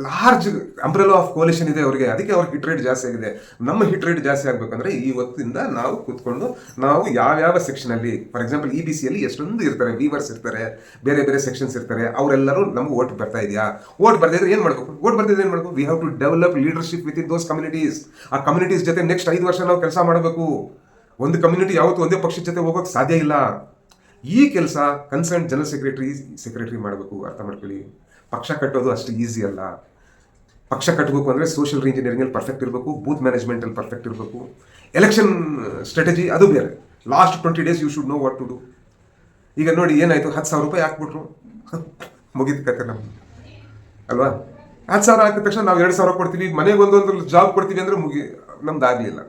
ಲಾರ್ಜ್ ಅಂಬ್ರೆಲಾ ಆಫ್ ಕೋಲಿಷನ್ ಇದೆ ಅವರಿಗೆ. ಅದಕ್ಕೆ ಅವ್ರಿಗೆ ಹಿಟ್ ರೇಟ್ ಜಾಸ್ತಿ ಆಗಿದೆ. ನಮ್ಮ ಹಿಟ್ ರೇಟ್ ಜಾಸ್ತಿ ಆಗಬೇಕಂದ್ರೆ ಹೊತ್ತಿಂದ ನಾವು ಕೂತ್ಕೊಂಡು ನಾವು ಯಾವ್ಯಾವ ಸೆಕ್ಷನಲ್ಲಿ ಫಾರ್ ಎಕ್ಸಾಂಪಲ್ ಇ ಬಿ ಸಿಯಲ್ಲಿ ಎಷ್ಟೊಂದು ಇರ್ತಾರೆ ವೀವರ್ಸ್ ಇರ್ತಾರೆ, ಬೇರೆ ಬೇರೆ ಸೆಕ್ಷನ್ಸ್ ಇರ್ತಾರೆ, ಅವರೆಲ್ಲರೂ ನಮ್ಗೆ ಓಟ್ ಬರ್ತಾ ಇದೆಯಾ? ಓಟ್ ಬರ್ದಿದ್ರೆ ಏನು ಮಾಡಬೇಕು? ಓಟ್ ಬರ್ದಿದ್ರೆ ಏನು ಮಾಡಬೇಕು? We have to develop leadership with in those communities ಆ ಕಮ್ಯುನಿಟೀಸ್ ಜೊತೆ ನೆಕ್ಸ್ಟ್ ಐದು ವರ್ಷ ನಾವು ಕೆಲಸ ಮಾಡಬೇಕು. ಒಂದು ಕಮ್ಯುನಿಟಿ ಯಾವತ್ತು ಒಂದೇ ಪಕ್ಷದ ಜೊತೆ ಹೋಗೋಕೆ ಸಾಧ್ಯ ಇಲ್ಲ. ಈ ಕೆಲಸ ಕನ್ಸರ್ನ್ ಜನರಲ್ ಸೆಕ್ರೆಟರಿ ಸೆಕ್ರೆಟರಿ ಮಾಡಬೇಕು. ಅರ್ಥ ಮಾಡ್ಕೊಳ್ಳಿ. ಪಕ್ಷ ಕಟ್ಟೋದು ಅಷ್ಟು ಈಸಿ ಅಲ್ಲ. ಪಕ್ಷ ಕಟ್ಟಬೇಕು ಅಂದರೆ ಸೋಷಿಯಲ್ ಇಂಜಿನಿಯರಿಂಗಲ್ಲಿ ಪರ್ಫೆಕ್ಟ್ ಇರಬೇಕು ಬೂತ್ ಮ್ಯಾನೇಜ್ಮೆಂಟಲ್ಲಿ ಪರ್ಫೆಕ್ಟ್ ಇರಬೇಕು. ಎಲೆಕ್ಷನ್ ಸ್ಟ್ರಾಟಜಿ ಅದು ಬೇರೆ. Last twenty days you should know what to do ಈಗ ನೋಡಿ ಏನಾಯಿತು? ಹತ್ತು ಸಾವಿರ ರೂಪಾಯಿ ಹಾಕ್ಬಿಟ್ರು. ಮುಗಿದ ಕತೆ ನಮ್ಮ ಅಲ್ವಾ? ಹತ್ತು ಸಾವಿರ ಹಾಕಿದ ತಕ್ಷಣ ನಾವು ಎರಡು ಸಾವಿರ ಕೊಡ್ತೀವಿ. ಮನೆಗೆ ಒಂದೊಂದು ಜಾಬ್ ಕೊಡ್ತೀವಿ ಅಂದರೆ ಮುಗಿ, ನಮ್ದು ಆಗಲಿಲ್ಲ.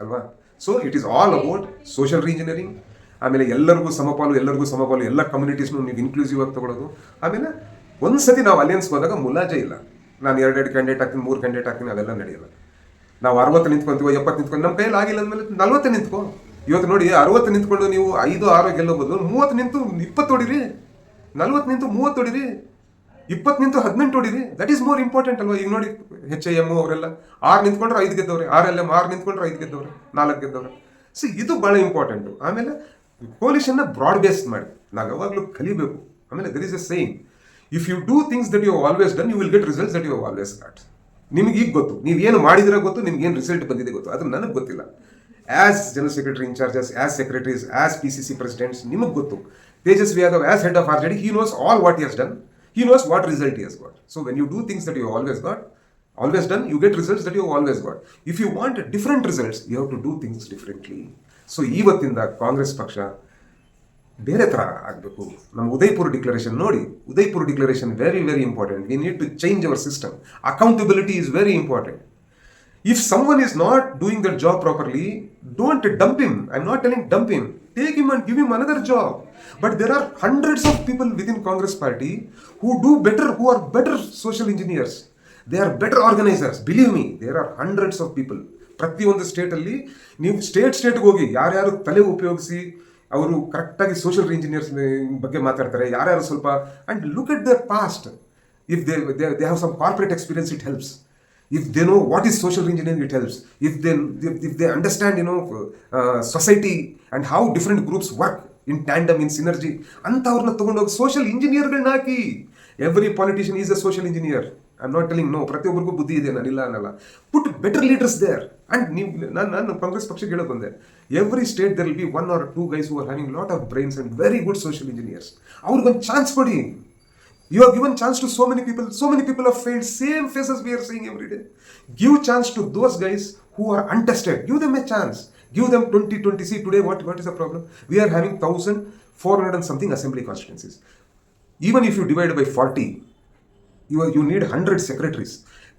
ಅಲ್ವಾ? So it is all about social engineering ಆಮೇಲೆ ಎಲ್ಲರಿಗೂ ಸಮಪಾಲು ಎಲ್ಲರಿಗೂ ಸಮಪಾಲು, ಎಲ್ಲ ಕಮ್ಯುನಿಟೀಸ್ನು ನೀವು ಇನ್ಕ್ಲೂಸಿವ್ ಆಗಿ ತಗೊಳ್ಳೋದು ಆಮೇಲೆ ಒಂದು ಸತಿ ನಾವು ಅಲಿಯನ್ಸ್ ಹೋದಾಗ ಮುಲಾಜೆ ಇಲ್ಲ. ನಾನು ಎರಡೆರಡು ಕ್ಯಾಂಡಿಡೇಟ್ ಹಾಕ್ತೀನಿ, ಮೂರು ಕ್ಯಾಂಡಿಡೇಟ್ ಹಾಕ್ತೀನಿ ಅವೆಲ್ಲ ನಡೆಯಲ್ಲ. ನಾವು ಅರವತ್ತು ನಿಂತ್ಕೊಂತೀವೋ, ಎಪ್ಪತ್ತು ನಿಂತ್ಕೊಂಡು ನಮ್ಮ ಕೈಯಲ್ಲಿ ಆಗಿಲ್ಲ ಅಂದಮೇಲೆ ನಲ್ವತ್ತು ನಿಂತ್ಕೊ. ಇವತ್ತು ನೋಡಿ, ಅರವತ್ತು ನಿಂತ್ಕೊಂಡು ನೀವು ಐದು, ಆರು ಗೆಲ್ಲೋ ಬದಲು ಮೂವತ್ತು ನಿಂತು ಇಪ್ಪತ್ತು ಹೊಡಿರಿ. ನಲ್ವತ್ತು ನಿಂತು ಮೂವತ್ತು ಹೊಡಿರಿ. ಇಪ್ಪತ್ತು ನಿಂತು ಹದಿನೆಂಟು ಹೊಡಿರಿ. ದಟ್ ಈಸ್ ಮೋರ್ ಇಂಪಾರ್ಟೆಂಟ್ ಅಲ್ವಾ? ಈಗ ನೋಡಿ ಎಚ್ ಐ ಎಂ ಅವರೆಲ್ಲ ಆರು ನಿಂತ್ಕೊಂಡ್ರೆ ಐದು ಗೆದ್ದವ್ರೆ, ಆರ್ ಎಲ್ ಎಂ ಆರು ನಿಂತ್ಕೊಂಡ್ರೆ ಐದು ಗೆದ್ದವ್ರೆ, ನಾಲ್ಕು ಗೆದ್ದವ್ರೆ. ಸೊ ಇದು ಭಾಳ ಇಂಪಾರ್ಟೆಂಟು ಆಮೇಲೆ ಕೋಲಿಷನ್ನ ಬ್ರಾಡ್ ಬೇಸ್ಡ್ ಮಾಡಿ. ನಾವು ಯಾವಾಗಲೂ ಕಲಿಬೇಕು. ಆಮೇಲೆ there is a saying if you do things that you always done you will get results that you always got ನಿಮ್ಗೆ ಈಗ ಗೊತ್ತು. ನೀವೇನು ಮಾಡಿದಿರ ಗೊತ್ತು, ನಿಮ್ಗೆ ಏನು ರಿಸಲ್ಟ್ ಬಂದಿದೆ ಗೊತ್ತು. ಅದು ನನಗೆ ಗೊತ್ತಿಲ್ಲ. As general secretary incharges as secretaries as P C C presidents ನಿಮಗೆ ಗೊತ್ತು. Tejashwi Yadav as head of R JD he knows all what he's done he knows what result he's got so when you do things that you always got always done you get results that you always got if you want different results you have to do things differently so ಇವತ್ತಿಂದ ಕಾಂಗ್ರೆಸ್ ಪಕ್ಷ ಬೇರೆ ಥರ ಆಗಬೇಕು. ನಮ್ಮ Udaipur declaration ನೋಡಿ Udaipur declaration very very important we need to change our system accountability is very important if some one is not doing that job properly don't dump him I am not telling dump him take him and give him another job but there are hundreds of people with in Congress party who do better, who are better social engineers. They are better organizers. Believe me, there are hundreds of people. ಪ್ರತಿಯೊಂದು ಸ್ಟೇಟಲ್ಲಿ ನೀವು state ಸ್ಟೇಟ್ಗೆ ಹೋಗಿ ಯಾರ್ಯಾರು ತಲೆ ಉಪಯೋಗಿಸಿ ಅವರು ಕರೆಕ್ಟಾಗಿ social engineers ಬಗ್ಗೆ ಮಾತಾಡ್ತಾರೆ ಯಾರ್ಯಾರು ಸ್ವಲ್ಪ and look at their past if they they have some corporate experience it helps know what is social engineering it helps if they if, if they understand you know uh, society and how different groups work in tandem in synergy ಅಂಥವ್ರನ್ನ ತಗೊಂಡೋಗಿ social ಇಂಜಿನಿಯರ್ಗಳನ್ನ ಹಾಕಿ every politician is a social engineer I not telling no ಪ್ರತಿಯೊಬ್ಬರಿಗೂ ಬುದ್ಧಿ ಇದೆ ನಾನಿಲ್ಲ ಅನ್ನಲ್ಲ put better leaders there and ನೀವು ನಾನು ನಾನು ಕಾಂಗ್ರೆಸ್ ಪಕ್ಷಕ್ಕೆ ಹೇಳೋದು ಬಂದೆ every state there will be one or two guys are having lot of brains and very good social engineers ಅವ್ರಿಗೊಂದು ಚಾನ್ಸ್ ಕೊಡಿ You have given chance to so many people. So many people have failed. Same faces we are seeing every day. Give chance to those guys who are untested. Give them a chance. Give them 20, 20. See today what, what is the problem? We are having 1,400 and something assembly constituencies. Even if you divide by 40, you, are, you you need 100 secretaries.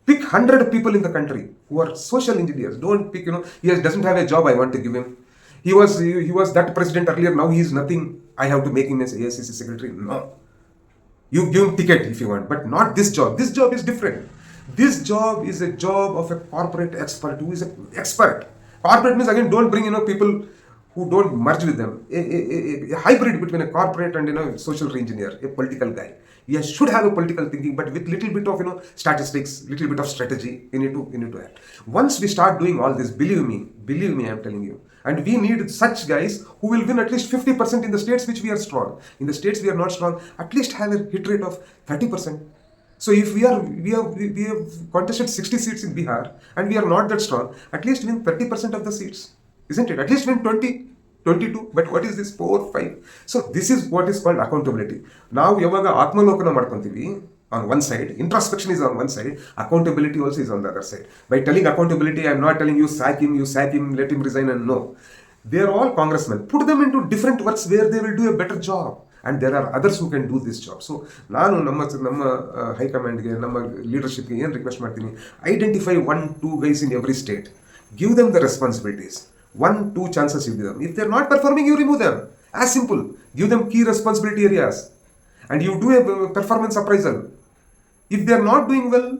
Pick 100 people in the country who are social engineers. Don't pick, you know, he has, doesn't have a job, I want to give him. He was, he, he was that president earlier, now he is nothing. I have to make him as ASCC secretary. No. You give him ticket if you want, but not this job. This job is different. This job is a job of a corporate expert who is an expert. Corporate means again, don't bring you know people who don't merge with them. A, a, a, a hybrid between a corporate and you know social engineer, a political guy. He should have a political thinking, but with little bit of you know statistics, little bit of strategy. You need to you need to act. Once we start doing all this, believe me, believe me, I'm telling you. And we need such guys who will win at least 50% in the states which we are strong. In the states we are not strong, at least have a hit rate of 30%. So if we are we have we have contested 60 seats in Bihar and we are not that strong, at least win 30% of the seats, isn't it? At least win 20, 22. But what is this 4, 5? So this is what is called accountability. ನಾವು ಯಾವಾಗ ಆತ್ಮಲೋಕನ ಮಾಡ್ಕೊಂತೀವಿ on one side, introspection is on one side, accountability also is on the other side. By telling accountability, I am not telling you sack him, you sack him, let him resign, and no. They are all congressmen. Put them into different works where they will do a better job. And there are others who can do this job. So ನಾನು ನಮ್ಮ ನಮ್ಮ ಹೈಕಮಾಂಡ್ಗೆ ನಮ್ಮ ಲೀಡರ್ಶಿಪ್ಗೆ ಏನು request ಮಾಡ್ತೀನಿ identify one two guys in every state give them the responsibilities one, two chances you give them. If they're not performing, you remove them. As simple. Give them key responsibility areas. And you do a uh, performance appraisal. If they're not doing well,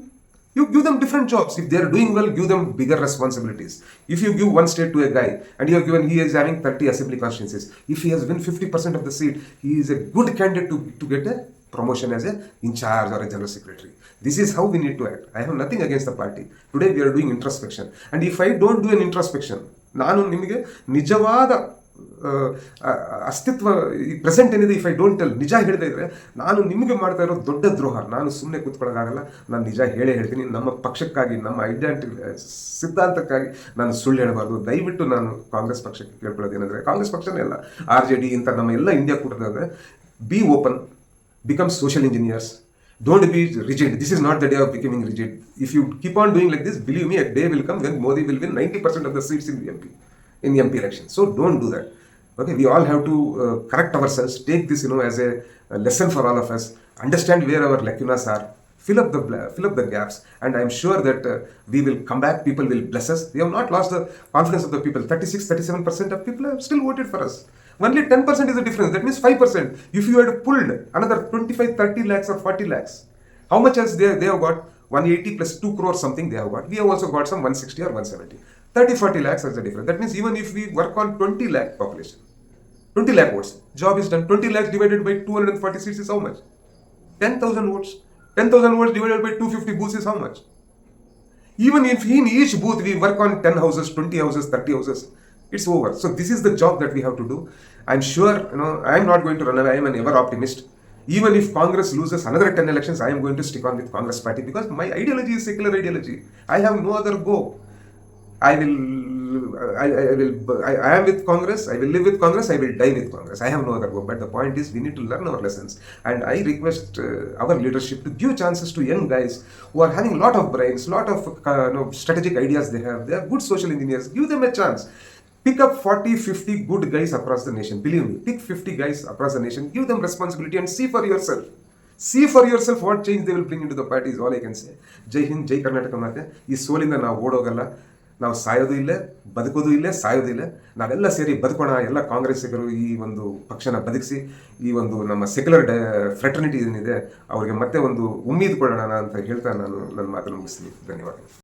you give them different jobs. If they're doing well, give them bigger responsibilities. If you give one state to a guy and you have given he is having 30 assembly constituencies, if he has win 50% of the seat, he is a good candidate to, to get a promotion as a in charge or a general secretary. This is how we need to act. I have nothing against the party. Today we are doing introspection. And if I don't do an introspection, ನಾನು ನಿಮಗೆ ನಿಜವಾದ ಅಸ್ತಿತ್ವ, ಈ present ಏನಿದೆ if I don't tell ನಿಜ ಹೇಳದೇ ಇದ್ರೆ, ನಾನು ನಿಮಗೆ ಮಾಡ್ತಾ ಇರೋ ದೊಡ್ಡ ದ್ರೋಹ, ನಾನು ಸುಮ್ಮನೆ ಕೂತ್ಕೊಳ್ಳೋಕ್ಕಾಗಲ್ಲ ನಾನು ನಿಜ ಹೇಳೇ ಹೇಳ್ತೀನಿ, ನಮ್ಮ ಪಕ್ಷಕ್ಕಾಗಿ, ನಮ್ಮ ಐಡೆಂಟಿ ಸಿದ್ಧಾಂತಕ್ಕಾಗಿ ನಾನು ಸುಳ್ಳು ಹೇಳಬಾರ್ದು ದಯವಿಟ್ಟು ನಾನು ಕಾಂಗ್ರೆಸ್ ಪಕ್ಷಕ್ಕೆ ಕೇಳ್ಕೊಳ್ಳೋದು ಏನಂದರೆ, ಕಾಂಗ್ರೆಸ್ ಪಕ್ಷನೇ ಅಲ್ಲ ಆರ್ ಜೆ ಡಿ ಇಂಥ ನಮ್ಮ ಎಲ್ಲ India ಕೂಟದಾದ್ರೆ be open become social engineers. Don't be rigid. This is not the day of becoming rigid. If you keep on doing like this, believe me, a day will come when Modi will win 90% of the seats in the MP, in the MP election. So don't do that. Okay, we all have to uh, correct ourselves. Take this, you know, as a, a lesson for all of us. Understand where our lacunas are. Fill up the fill up the gaps, and I'm sure that uh, we will come back. People will bless us. We have not lost the confidence of the people. 36, 37 percent of people have still voted for us. Only 10% is the difference. That means 5%. If you had pulled another 25, 30 lakhs or 40 lakhs, how much else they, they have got? 180 plus 2 crores something they have got. We have also got some 160 or 170. 30, 40 lakhs is the difference. That means even if we work on 20 lakh population, 20 lakh votes, job is done. 20 lakhs divided by 246 is how much? 10,000 votes. 10,000 votes divided by 250 booths is how much? Even if in each booth we work on 10 houses, 20 houses, 30 houses, it's over. So this is the job that we have to do. I'm sure, you know, I'm not going to run away. I am an ever optimist. Even if Congress loses another 10 elections, I am going to stick on with Congress party because my ideology is secular ideology. I have no other go. I will, I, I will, I, I am with Congress. I will live with Congress. I will die with Congress. I have no other go. But the point is, we need to learn our lessons. And I request uh, our leadership to give chances to young guys who are having a lot of brains, lot of uh, you know, strategic ideas they have. They are good social engineers. Give them a chance. Pick up 40, 50 good guys across the nation. Believe me, pick 50 guys across the nation. Give them responsibility and see for yourself. See for yourself what change they will bring into the party is all I can say Jai Hind Jai Karnataka ಮಾತೆ. ಈ ಸೋಲಿಂದ ನಾವು ಓಡೋಗಲ್ಲ. ನಾವು ಸಾಯೋದು ಇಲ್ಲೇ ಬದುಕೋದು ಇಲ್ಲೇ ಸಾಯೋದು ಇಲ್ಲೇ. ನಾವೆಲ್ಲ ಸೇರಿ ಬದುಕೋಣ. ಎಲ್ಲ ಕಾಂಗ್ರೆಸ್ಸಿಗರು ಈ ಒಂದು ಪಕ್ಷನ ಬದುಕಿಸಿ ಈ ಒಂದು ನಮ್ಮ ಸೆಕ್ಯುಲರ್ ಡೈ ಫ್ರೆಟರ್ನಿಟಿ ಏನಿದೆ ಅವರಿಗೆ ಮತ್ತೆ ಒಂದು ಉಮ್ಮೀದು ಕೊಡೋಣ ಅಂತ ಹೇಳ್ತಾ ನಾನು ನನ್ನ ಮಾತನ್ನು ಮುಗಿಸ್ತೀನಿ. ಧನ್ಯವಾದ